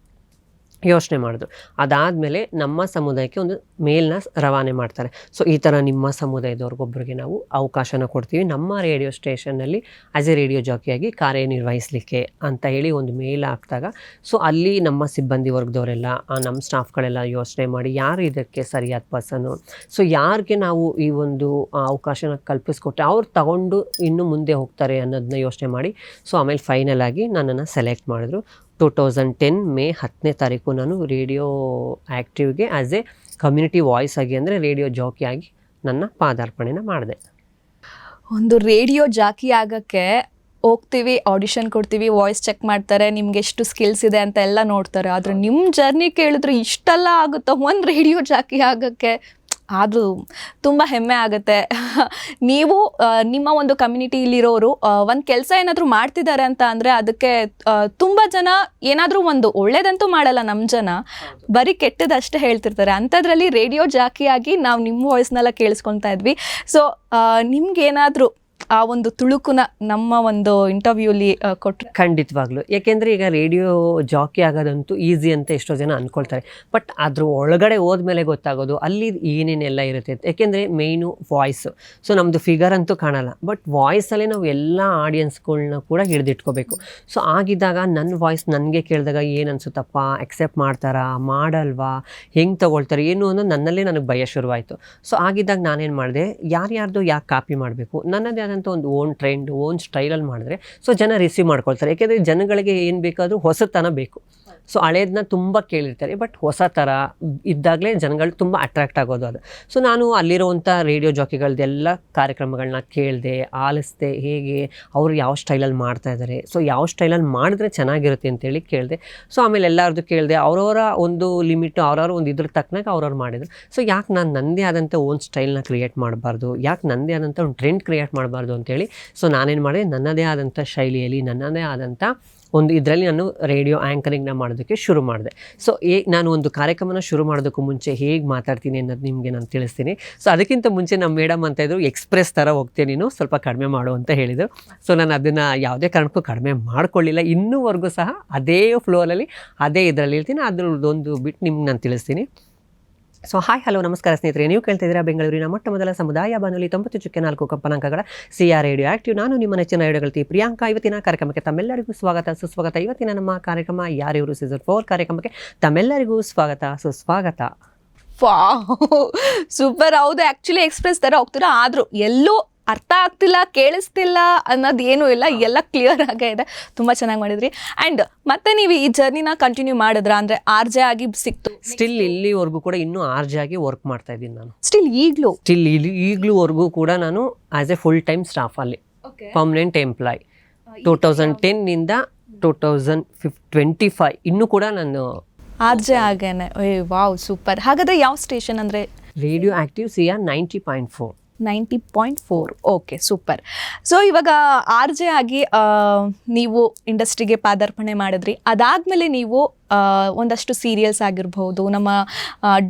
ಯೋಚನೆ ಮಾಡಿದ್ರು ಅದಾದಮೇಲೆ ನಮ್ಮ ಸಮುದಾಯಕ್ಕೆ ಒಂದು ಮೇಲ್ನ ರವಾನೆ ಮಾಡ್ತಾರೆ. ಸೊ ಈ ಥರ ನಿಮ್ಮ ಸಮುದಾಯದವ್ರಿಗೊಬ್ಬರಿಗೆ ನಾವು ಅವಕಾಶನ ಕೊಡ್ತೀವಿ. ನಮ್ಮ ರೇಡಿಯೋ ಸ್ಟೇಷನ್ನಲ್ಲಿ ಆ್ಯಸ್ ಎ ರೇಡಿಯೋ ಜಾಕಿಯಾಗಿ ಕಾರ್ಯನಿರ್ವಹಿಸಲಿಕ್ಕೆ ಅಂತ ಹೇಳಿ ಒಂದು ಮೇಲ್ ಹಾಕಿದಾಗ ಸೊ ಅಲ್ಲಿ ನಮ್ಮ ಸಿಬ್ಬಂದಿ ವರ್ಗದವರೆಲ್ಲ ನಮ್ಮ ಸ್ಟಾಫ್ಗಳೆಲ್ಲ ಯೋಚನೆ ಮಾಡಿ, ಯಾರು ಇದಕ್ಕೆ ಸರಿಯಾದ ಪರ್ಸನ್ನು ಸೊ ಯಾರಿಗೆ ನಾವು ಈ ಒಂದು ಅವಕಾಶನ ಕಲ್ಪಿಸ್ಕೊಟ್ಟೆ ಅವ್ರು ತಗೊಂಡು ಇನ್ನು ಮುಂದೆ ಹೋಗ್ತಾರೆ ಅನ್ನೋದನ್ನ ಯೋಚನೆ ಮಾಡಿ ಸೊ ಆಮೇಲೆ ಫೈನಲ್ ಆಗಿ ನನ್ನನ್ನು ಸೆಲೆಕ್ಟ್ ಮಾಡಿದ್ರು. ಟೂ ತೌಸಂಡ್ ಟೆನ್ ಮೇ ಹತ್ತನೇ ತಾರೀಕು ನಾನು ರೇಡಿಯೋ ಆ್ಯಕ್ಟಿವ್ಗೆ ಆ್ಯಸ್ ಎ ಕಮ್ಯುನಿಟಿ ವಾಯ್ಸ್ ಆಗಿ ಅಂದರೆ ರೇಡಿಯೋ ಜಾಕಿ ಆಗಿ ನನ್ನ ಪಾದಾರ್ಪಣೆನ ಮಾಡಿದೆ. ಒಂದು ರೇಡಿಯೋ ಜಾಕಿ ಆಗಕ್ಕೆ ಹೋಗ್ತೀವಿ ಆಡಿಷನ್ ಕೊಡ್ತೀವಿ ವಾಯ್ಸ್ ಚೆಕ್ ಮಾಡ್ತಾರೆ, ನಿಮ್ಗೆ ಎಷ್ಟು ಸ್ಕಿಲ್ಸ್ ಇದೆ ಅಂತ ಎಲ್ಲ ನೋಡ್ತಾರೆ. ಆದ್ರೆ ನಿಮ್ಮ ಜರ್ನಿ ಕೇಳಿದ್ರೆ ಇಷ್ಟೆಲ್ಲ ಆಗುತ್ತೆ? ಒಂದು ರೇಡಿಯೋ ಜಾಕಿ ಆಗಕ್ಕೆ ಆದರೂ ತುಂಬ ಹೆಮ್ಮೆ ಆಗುತ್ತೆ. ನೀವು ನಿಮ್ಮ ಒಂದು ಕಮ್ಯುನಿಟಿಲಿರೋರು ಒಂದು ಕೆಲಸ ಏನಾದರೂ ಮಾಡ್ತಿದ್ದಾರೆ ಅಂತ ಅಂದರೆ ಅದಕ್ಕೆ ತುಂಬ ಜನ ಏನಾದರೂ ಒಂದು ಒಳ್ಳೇದಂತೂ ಮಾಡಲ್ಲ ನಮ್ಮ ಜನ. ಬರೀ ಕೆಟ್ಟದಷ್ಟೇ ಹೇಳ್ತಿರ್ತಾರೆ. ಅಂಥದ್ರಲ್ಲಿ ರೇಡಿಯೋ ಜಾಕಿಯಾಗಿ ನಾವು ನಿಮ್ಮ ವಾಯ್ಸ್ನೆಲ್ಲ ಕೇಳಿಸ್ಕೊತಾ ಇದ್ವಿ. ಸೊ ನಿಮ್ಗೇನಾದರೂ ಆ ಒಂದು ತುಳುಕುನ ನಮ್ಮ ಒಂದು ಇಂಟರ್ವ್ಯೂಲಿ ಕೊಟ್ಟರೆ ಖಂಡಿತವಾಗ್ಲು. ಯಾಕೆಂದರೆ ಈಗ ರೇಡಿಯೋ ಜಾಕಿ ಆಗೋದಂತೂ ಈಸಿ ಅಂತ ಎಷ್ಟೋ ಜನ ಅಂದ್ಕೊಳ್ತಾರೆ ಬಟ್ ಅದ್ರ ಒಳಗಡೆ ಹೋದ್ಮೇಲೆ ಗೊತ್ತಾಗೋದು, ಅಲ್ಲಿ ಏನೇನೆಲ್ಲ ಇರುತ್ತೆ. ಯಾಕೆಂದರೆ ಮೇಯ್ನು ವಾಯ್ಸು ಸೊ ನಮ್ಮದು ಫಿಗರ್ ಅಂತೂ ಕಾಣಲ್ಲ. ಬಟ್ ವಾಯ್ಸಲ್ಲೇ ನಾವು ಎಲ್ಲ ಆಡಿಯನ್ಸ್ಗಳ್ನ ಕೂಡ ಹಿಡಿದಿಟ್ಕೋಬೇಕು. ಸೊ ಆಗಿದ್ದಾಗ ನನ್ನ ವಾಯ್ಸ್ ನನಗೆ ಕೇಳಿದಾಗ ಏನು ಅನ್ಸುತ್ತಪ್ಪ ಅಕ್ಸೆಪ್ಟ್ ಮಾಡ್ತಾರಾ? ಮಾಡಲ್ವಾ? ಹೆಂಗೆ ತಗೊಳ್ತಾರೆ? ಏನು ಅನ್ನೋದು ನನ್ನಲ್ಲೇ ನನಗೆ ಭಯ ಶುರುವಾಯಿತು. ಸೊ ಆಗಿದ್ದಾಗ ನಾನೇನು ಮಾಡಿದೆ? ಯಾರ್ಯಾರ್ದು ಯಾಕೆ ಕಾಪಿ ಮಾಡಬೇಕು? ನನ್ನದೇ ಆದಂಥ ಒಂದು ಓನ್ ಟ್ರೆಂಡ್ ಓನ್ ಸ್ಟೈಲಲ್ಲಿ ಮಾಡಿದ್ರೆ ಸೊ ಜನ ರಿಸೀವ್ ಮಾಡ್ಕೊಳ್ತಾರೆ. ಯಾಕೆಂದರೆ ಜನಗಳಿಗೆ ಏನು ಬೇಕಾದರೂ ಹೊಸತನ ಬೇಕು. ಸೊ ಹಳೇದನ್ನ ತುಂಬ ಕೇಳಿರ್ತಾರೆ. ಬಟ್ ಹೊಸ ಥರ ಇದ್ದಾಗಲೇ ಜನಗಳು ತುಂಬ ಅಟ್ರಾಕ್ಟ್ ಆಗೋದು ಅದು. ಸೊ ನಾನು ಅಲ್ಲಿರುವಂಥ ರೇಡಿಯೋ ಜಾಕಿಗಳದ್ದೆಲ್ಲ ಕಾರ್ಯಕ್ರಮಗಳನ್ನ ಕೇಳಿದೆ, ಆಲಿಸ್ದೆ, ಹೇಗೆ ಅವರು ಯಾವ ಸ್ಟೈಲಲ್ಲಿ ಮಾಡ್ತಾ ಇದ್ದಾರೆ ಸೊ ಯಾವ ಸ್ಟೈಲಲ್ಲಿ ಮಾಡಿದ್ರೆ ಚೆನ್ನಾಗಿರುತ್ತೆ ಅಂತೇಳಿ ಕೇಳಿದೆ. ಸೊ ಆಮೇಲೆ ಎಲ್ಲರದ್ದು ಕೇಳಿದೆ, ಅವರವರ ಒಂದು ಲಿಮಿಟು ಅವ್ರವ್ರ ಒಂದು ಇದ್ರ ತಕ್ಕನಾಗ ಅವ್ರವ್ರು ಮಾಡಿದ್ರು. ಸೊ ಯಾಕೆ ನಾನು ನನ್ನದೇ ಆದಂಥ ಓನ್ ಸ್ಟೈಲ್ನ ಕ್ರಿಯೇಟ್ ಮಾಡಬಾರ್ದು? ಯಾಕೆ ನನ್ನದೇ ಆದಂಥ ಒಂದು ಟ್ರೆಂಡ್ ಕ್ರಿಯೇಟ್ ಮಾಡಬಾರ್ದು ಅಂತೇಳಿ? ಸೊ ನಾನೇನು ಮಾಡಿದೆ, ನನ್ನದೇ ಆದಂಥ ಶೈಲಿಯಲ್ಲಿ, ನನ್ನದೇ ಆದಂಥ ಒಂದು ಇದರಲ್ಲಿ ನಾನು ರೇಡಿಯೋ ಆ್ಯಂಕರಿಂಗ್ನ ಮಾಡೋದಕ್ಕೆ ಶುರು ಮಾಡಿದೆ. ಸೊ ಏ, ನಾನು ಒಂದು ಕಾರ್ಯಕ್ರಮನ ಶುರು ಮಾಡೋದಕ್ಕೂ ಮುಂಚೆ ಹೇಗೆ ಮಾತಾಡ್ತೀನಿ ಅನ್ನೋದು ನಿಮಗೆ ನಾನು ತಿಳಿಸ್ತೀನಿ. ಸೊ ಅದಕ್ಕಿಂತ ಮುಂಚೆ ನಮ್ಮ ಮೇಡಮ್ ಅಂತ ಇದ್ರು, ಎಕ್ಸ್ಪ್ರೆಸ್ ಥರ ಹೋಗ್ತೀನಿ ನೀನು? ಸ್ವಲ್ಪ ಕಡಿಮೆ ಮಾಡು ಅಂತ ಹೇಳಿದರು. ಸೊ ನಾನು ಅದನ್ನು ಯಾವುದೇ ಕಾರಣಕ್ಕೂ ಕಡಿಮೆ ಮಾಡಿಕೊಳ್ಳಿಲ್ಲ. ಇನ್ನೂವರೆಗೂ ಸಹ ಅದೇ ಫ್ಲೋರಲ್ಲಿ ಅದೇ ಇದರಲ್ಲಿ ಇರ್ತೀನಿ ಅದ್ರದ್ದೊಂದು ಬಿಟ್ಟು ನಿಮ್ಗೆ ನಾನು ತಿಳಿಸ್ತೀನಿ. ಸೊ ಹಾಯ್ ಹಲೋ ನಮಸ್ಕಾರ ಸ್ನೇಹಿತರೆ. ನೀವು ಕೇಳ್ತಾ ಇದ್ದೀರಾ ಬೆಂಗಳೂರಿನ ಮೊಟ್ಟ ಮೊದಲ ಸಮುದಾಯ ಬಾನುಲಿ ತೊಂಬತ್ತು ಚುಕ್ಕೆ ನಾಲ್ಕು ಕಂಪನಾಂಕಗಳ ಸಿ ಆರ್ ರೇಡಿಯೋ ಆಕ್ಟಿವ್ ನಾನು ನಿಮ್ಮ ನೆಚ್ಚಿನ ರೇಡಿಯೋಗಳತಿ ಪ್ರಿಯಾಂಕಾ. ಇವತ್ತಿನ ಕಾರ್ಯಕ್ರಮಕ್ಕೆ ತಮ್ಮೆಲ್ಲರಿಗೂ ಸ್ವಾಗತ. ಸುಸ್ವಾಗತ. ಇವತ್ತಿನ ನಮ್ಮ ಕಾರ್ಯಕ್ರಮ ಯಾರಿವರು ಸೀಸನ್ ಫೋರ್ ಕಾರ್ಯಕ್ರಮಕ್ಕೆ ತಮ್ಮೆಲ್ಲರಿಗೂ ಸ್ವಾಗತ. ಸುಸ್ವಾಗತ. ಸೂಪರ್ ಹೌದು. ಆ್ಯಕ್ಚುಲಿ ಎಕ್ಸ್ಪ್ರೆಸ್ ಥರ ಹೋಗ್ತೀರಾ? ಆದರೂ ಎಲ್ಲೂ ಅರ್ಥ ಆಗ್ತಿಲ್ಲ ಕೇಳಿಸ್ತಿಲ್ಲ ಅನ್ನೋದು ಏನೂ ಇಲ್ಲ ಎಲ್ಲ ಕ್ಲಿಯರ್ ಆಗೇ ಇದೆ. ತುಂಬ ಚೆನ್ನಾಗಿ ಮಾಡಿದ್ರಿ. ಆ್ಯಂಡ್ ಮತ್ತೆ ನೀವು ಈ ಜರ್ನಿನ ಕಂಟಿನ್ಯೂ ಮಾಡಿದ್ರ ಅಂದರೆ ಆರ್ ಜೆ ಆಗಿ ಸಿಕ್ತು. ಸ್ಟಿಲ್ ಇಲ್ಲಿವರೆಗೂ ಕೂಡ ಇನ್ನೂ ಆರ್ ಜೆ ಆಗಿ ವರ್ಕ್ ಮಾಡ್ತಾ ಇದ್ದೀನಿ ನಾನು. ಸ್ಟಿಲ್ ಈಗಲೂ? ಸ್ಟಿಲ್ ಇಲ್ಲಿ ಈಗಲೂವರೆಗೂ ಕೂಡ ನಾನು as a full time staff ಅಲ್ಲಿ. Permanent employee two thousand ಟೆನ್ನಿಂದ two thousand fif twenty five ಇನ್ನೂ ಕೂಡ ನಾನು ಆರ್ ಜೆ ಆಗೇನೆ. ವಾವ್ ಸೂಪರ್ ಹಾಗಾದ್ರೆ ಯಾವ ಸ್ಟೇಷನ್ ಅಂದರೆ? Radio Active C R ninety point four ninety point four. Okay super so ಇವಾಗ R J ಆಗಿ ನೀವು ಇಂಡಸ್ಟ್ರಿಗೆ ಪಾದಾರ್ಪಣೆ ಮಾಡಿದ್ರಿ. ಅದಾದಮೇಲೆ ನೀವು ಒಂದಷ್ಟು ಸೀರಿಯಲ್ಸ್ ಆಗಿರ್ಬೋದು ನಮ್ಮ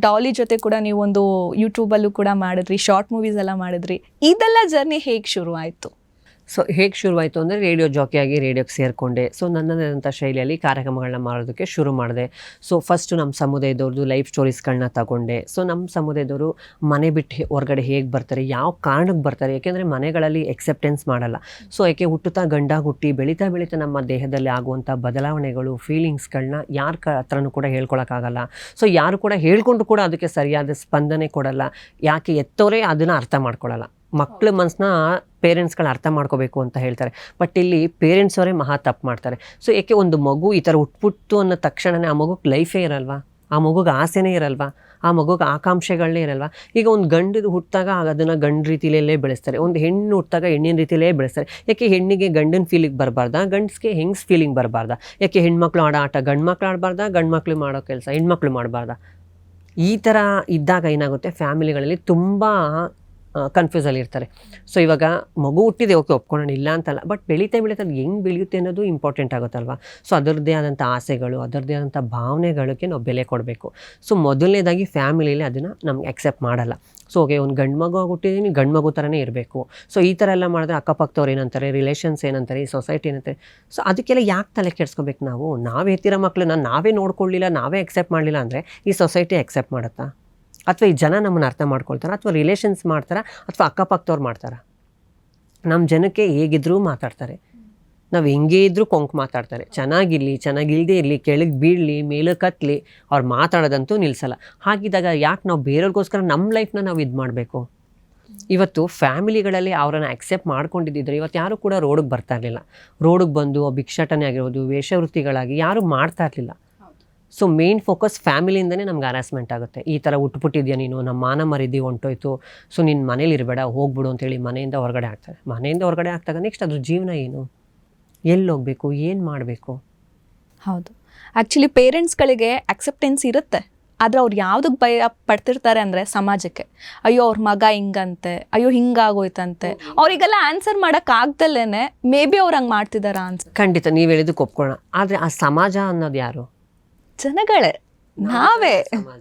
ಡಾಲಿ ಜೊತೆ ಕೂಡ ನೀವು ಒಂದು ಯೂಟ್ಯೂಬಲ್ಲೂ ಕೂಡ ಮಾಡಿದ್ರಿ ಶಾರ್ಟ್ ಮೂವೀಸ್ ಎಲ್ಲ ಮಾಡಿದ್ರಿ. ಇದೆಲ್ಲ ಜರ್ನಿ ಹೇಗೆ ಶುರು ಆಯಿತು ಸೊ ಹೇಗೆ ಶುರುವಾಯಿತು ಅಂದರೆ ರೇಡಿಯೋ ಜಾಕಿಯಾಗಿ ರೇಡಿಯೋಕ್ಕೆ ಸೇರಿಕೊಂಡೆ. ಸೊ ನನ್ನದಾದಂಥ ಶೈಲಿಯಲ್ಲಿ ಕಾರ್ಯಕ್ರಮಗಳನ್ನ ಮಾಡೋದಕ್ಕೆ ಶುರು ಮಾಡಿದೆ. ಸೊ ಫಸ್ಟು ನಮ್ಮ ಸಮುದಾಯದವ್ರದ್ದು ಲೈಫ್ ಸ್ಟೋರೀಸ್ಗಳನ್ನ ತಗೊಂಡೆ. ಸೊ ನಮ್ಮ ಸಮುದಾಯದವರು ಮನೆ ಬಿಟ್ಟು ಹೊರಗಡೆ ಹೇಗೆ ಬರ್ತಾರೆ, ಯಾವ ಕಾರಣಕ್ಕೆ ಬರ್ತಾರೆ, ಯಾಕೆಂದರೆ ಮನೆಗಳಲ್ಲಿ ಎಕ್ಸೆಪ್ಟೆನ್ಸ್ ಮಾಡಲ್ಲ. ಸೊ ಯಾಕೆ ಹುಟ್ಟುತ್ತಾ ಗಂಡ ಹುಟ್ಟಿ ಬೆಳೀತಾ ಬೆಳೀತಾ ನಮ್ಮ ದೇಹದಲ್ಲಿ ಆಗುವಂಥ ಬದಲಾವಣೆಗಳು ಫೀಲಿಂಗ್ಸ್ಗಳನ್ನ ಯಾರ ಕ, ಹತ್ರನೂ ಕೂಡ ಹೇಳ್ಕೊಳಕ್ಕಾಗಲ್ಲ. ಸೊ ಯಾರು ಕೂಡ ಹೇಳ್ಕೊಂಡು ಕೂಡ ಅದಕ್ಕೆ ಸರಿಯಾದ ಸ್ಪಂದನೆ ಕೊಡಲ್ಲ. ಯಾಕೆ ಎತ್ತೋರೇ ಅದನ್ನು ಅರ್ಥ ಮಾಡ್ಕೊಳ್ಳಲ್ಲ ಮಕ್ಕಳ ಮನಸ್ಸನ್ನ ಪೇರೆಂಟ್ಸ್ಗಳು ಅರ್ಥ ಮಾಡ್ಕೋಬೇಕು ಅಂತ ಹೇಳ್ತಾರೆ. ಬಟ್ ಇಲ್ಲಿ ಪೇರೆಂಟ್ಸ್ ಅವರೇ ಮಹಾ ತಪ್ಪು ಮಾಡ್ತಾರೆ. ಸೊ ಏಕೆ ಒಂದು ಮಗು ಈ ಥರ ಉಟ್ಪುಟ್ಟು ಅನ್ನೋ ತಕ್ಷಣನೇ ಆ ಮಗುಗೆ ಲೈಫೇ ಇರಲ್ವಾ? ಆ ಮಗುಗೆ ಆಸೆನೇ ಇರಲ್ವಾ? ಆ ಮಗುಗೆ ಆಕಾಂಕ್ಷೆಗಳನ್ನೇ ಇರಲ್ವಾ? ಈಗ ಒಂದು ಗಂಡು ಹುಟ್ಟಿದಾಗ ಅದನ್ನು ಗಂಡು ರೀತಿಯಲ್ಲೇ ಬೆಳೆಸ್ತಾರೆ. ಒಂದು ಹೆಣ್ಣು ಹುಟ್ಟಿದಾಗ ಹೆಣ್ಣಿನ ರೀತಿಯಲ್ಲೇ ಬೆಳೆಸ್ತಾರೆ. ಯಾಕೆ ಹೆಣ್ಣಿಗೆ ಗಂಡನ ಫೀಲಿಂಗ್ ಬರಬಾರ್ದ? ಗಂಡಸ್ಗೆ ಹೆಂಗ್ಸ್ ಫೀಲಿಂಗ್ ಬರಬಾರ್ದ? ಯಾಕೆ ಹೆಣ್ಮಕ್ಳು ಆಡೋ ಆಟ ಗಂಡು ಮಕ್ಳು ಆಡಬಾರ್ದಾ? ಗಂಡು ಮಕ್ಳು ಮಾಡೋ ಕೆಲಸ ಹೆಣ್ಮಕ್ಳು ಮಾಡಬಾರ್ದ? ಈ ಥರ ಇದ್ದಾಗ ಏನಾಗುತ್ತೆ? ಫ್ಯಾಮಿಲಿಗಳಲ್ಲಿ ತುಂಬ ಕನ್ಫ್ಯೂಸಲ್ಲಿ ಇರ್ತಾರೆ. ಸೊ ಇವಾಗ ಮಗು ಹುಟ್ಟಿದೆ ಓಕೆ ಒಪ್ಕೊಳ್ಳೋಣ ಇಲ್ಲ ಅಂತಲ್ಲ ಬಟ್ ಬೆಳೀತಾ ಬೆಳೀತಾ ಅದು ಹೆಂಗೆ ಬೆಳೆಯುತ್ತೆ ಅನ್ನೋದು ಇಂಪಾರ್ಟೆಂಟ್ ಆಗುತ್ತಲ್ವ? ಸೊ ಅದರದ್ದೇ ಆದಂಥ ಆಸೆಗಳು, ಅದರದ್ದೇ ಆದಂಥ ಭಾವನೆಗಳಿಗೆ ನಾವು ಬೆಲೆ ಕೊಡಬೇಕು. ಸೊ ಮೊದಲನೇದಾಗಿ ಫ್ಯಾಮಿಲಿಯಲ್ಲಿ ಅದನ್ನು ನಮ್ಗೆ ಅಕ್ಸೆಪ್ಟ್ ಮಾಡಲ್ಲ. ಸೊ ಓಕೆ ಒಂದು ಗಂಡು ಮಗು ಹುಟ್ಟಿದೀನಿ, ಗಂಡು ಮಗು ಥರನೇ ಇರಬೇಕು. ಸೊ ಈ ಥರ ಎಲ್ಲ ಮಾಡಿದ್ರೆ ಅಕ್ಕಪಕ್ಕದವ್ರು ಏನಂತಾರೆ ರಿಲೇಷನ್ಸ್ ಏನಂತಾರೆ, ಈ ಸೊಸೈಟಿ ಏನಂತಾರೆ ಸೊ ಅದಕ್ಕೆಲ್ಲ ಯಾಕೆ ತಲೆ ಕೆಡ್ಸ್ಕೋಬೇಕು ನಾವು? ನಾವೇ ಎತ್ತಿರೋ ಮಕ್ಕಳನ್ನ ನಾವೇ ನೋಡ್ಕೊಳ್ಳಿಲ್ಲ, ನಾವೇ ಅಕ್ಸೆಪ್ಟ್ ಮಾಡಲಿಲ್ಲ ಅಂದರೆ ಈ ಸೊಸೈಟಿ ಅಕ್ಸೆಪ್ಟ್ ಮಾಡುತ್ತಾ? ಅಥವಾ ಈ ಜನ ನಮ್ಮನ್ನು ಅರ್ಥ ಮಾಡ್ಕೊಳ್ತಾರೆ? ಅಥವಾ ರಿಲೇಷನ್ಸ್ ಮಾಡ್ತಾರೆ? ಅಥವಾ ಅಕ್ಕಪಕ್ಕದವ್ರು ಮಾಡ್ತಾರೆ? ನಮ್ಮ ಜನಕ್ಕೆ ಹೇಗಿದ್ರೂ ಮಾತಾಡ್ತಾರೆ. ನಾವು ಹೆಂಗೆ ಇದ್ದರೂ ಕೊಂಕು ಮಾತಾಡ್ತಾರೆ. ಚೆನ್ನಾಗಿರಲಿ ಚೆನ್ನಾಗಿಲ್ಲದೆ ಇರಲಿ, ಕೆಳಗೆ ಬೀಳಲಿ ಮೇಲೆ ಕತ್ತಲಿ ಅವ್ರು ಮಾತಾಡೋದಂತೂ ನಿಲ್ಲಿಸಲ್ಲ ಹಾಗಿದ್ದಾಗ ಯಾಕೆ ನಾವು ಬೇರೆಯವ್ರಿಗೋಸ್ಕರ ನಮ್ಮ ಲೈಫ್ನ ನಾವು ಇದು ಮಾಡಬೇಕು? ಇವತ್ತು ಫ್ಯಾಮಿಲಿಗಳಲ್ಲಿ ಅವರನ್ನು ಅಕ್ಸೆಪ್ಟ್ ಮಾಡ್ಕೊಂಡಿದ್ದಿದ್ರೆ ಇವತ್ತು ಯಾರೂ ಕೂಡ ರೋಡಿಗೆ ಬರ್ತಾ ಇರಲಿಲ್ಲ. ರೋಡಿಗೆ ಬಂದು, ಭಿಕ್ಷಾಟನೆ ಆಗಿರ್ಬೋದು, ವೇಷವೃತ್ತಿಗಳಾಗಿ ಯಾರೂ ಮಾಡ್ತಾ ಇರಲಿಲ್ಲ. ಸೊ ಮೇನ್ ಫೋಕಸ್ ಫ್ಯಾಮಿಲಿಯಿಂದನೇ ನಮ್ಗೆ ಹರಾಸ್ಮೆಂಟ್ ಆಗುತ್ತೆ. ಈ ಥರ ಉಟ್ಬಿಟ್ಟಿದ್ಯಾ ನೀನು? ನಮ್ಮ ಮಾನ ಮರಿದಿ ಹೊಂಟೋಯ್ತು. ಸೊ ನಿನ್ನ ಮನೇಲಿ ಇರಬೇಡ ಹೋಗ್ಬಿಡು ಅಂತೇಳಿ ಮನೆಯಿಂದ ಹೊರಗಡೆ ಆಗ್ತಾರೆ ಮನೆಯಿಂದ ಹೊರಗಡೆ ಆಗ್ತಾಗ ನೆಕ್ಸ್ಟ್ ಅದ್ರ ಜೀವನ ಏನು? ಎಲ್ಲಿ ಹೋಗಬೇಕು? ಏನು ಮಾಡಬೇಕು? ಹೌದು. ಆ್ಯಕ್ಚುಲಿ ಪೇರೆಂಟ್ಸ್ಗಳಿಗೆ ಅಕ್ಸೆಪ್ಟೆನ್ಸ್ ಇರುತ್ತೆ. ಆದರೆ ಅವ್ರು ಯಾವುದಕ್ಕೆ ಭಯ ಪಡ್ತಿರ್ತಾರೆ ಅಂದರೆ ಸಮಾಜಕ್ಕೆ. ಅಯ್ಯೋ ಅವ್ರ ಮಗ ಹಿಂಗಂತೆ ಅಯ್ಯೋ ಹಿಂಗಾಗೋಯ್ತಂತೆ. ಅವರಿಗೆಲ್ಲ ಆನ್ಸರ್ ಮಾಡೋಕ್ಕಾಗ್ದಲ್ಲೇ ಮೇ ಬಿ ಅವ್ರು ಹಂಗೆ ಮಾಡ್ತಿದ್ದಾರಾ ಅನ್ಸ ಖಂಡಿತ ನೀವು ಹೇಳಿದಕ್ಕೆ ಒಪ್ಕೊಳ್ಳೋಣ ಆದರೆ ಆ ಸಮಾಜ ಅನ್ನೋದು ಯಾರು? ಜನಗಳೇ. ನಾವೇ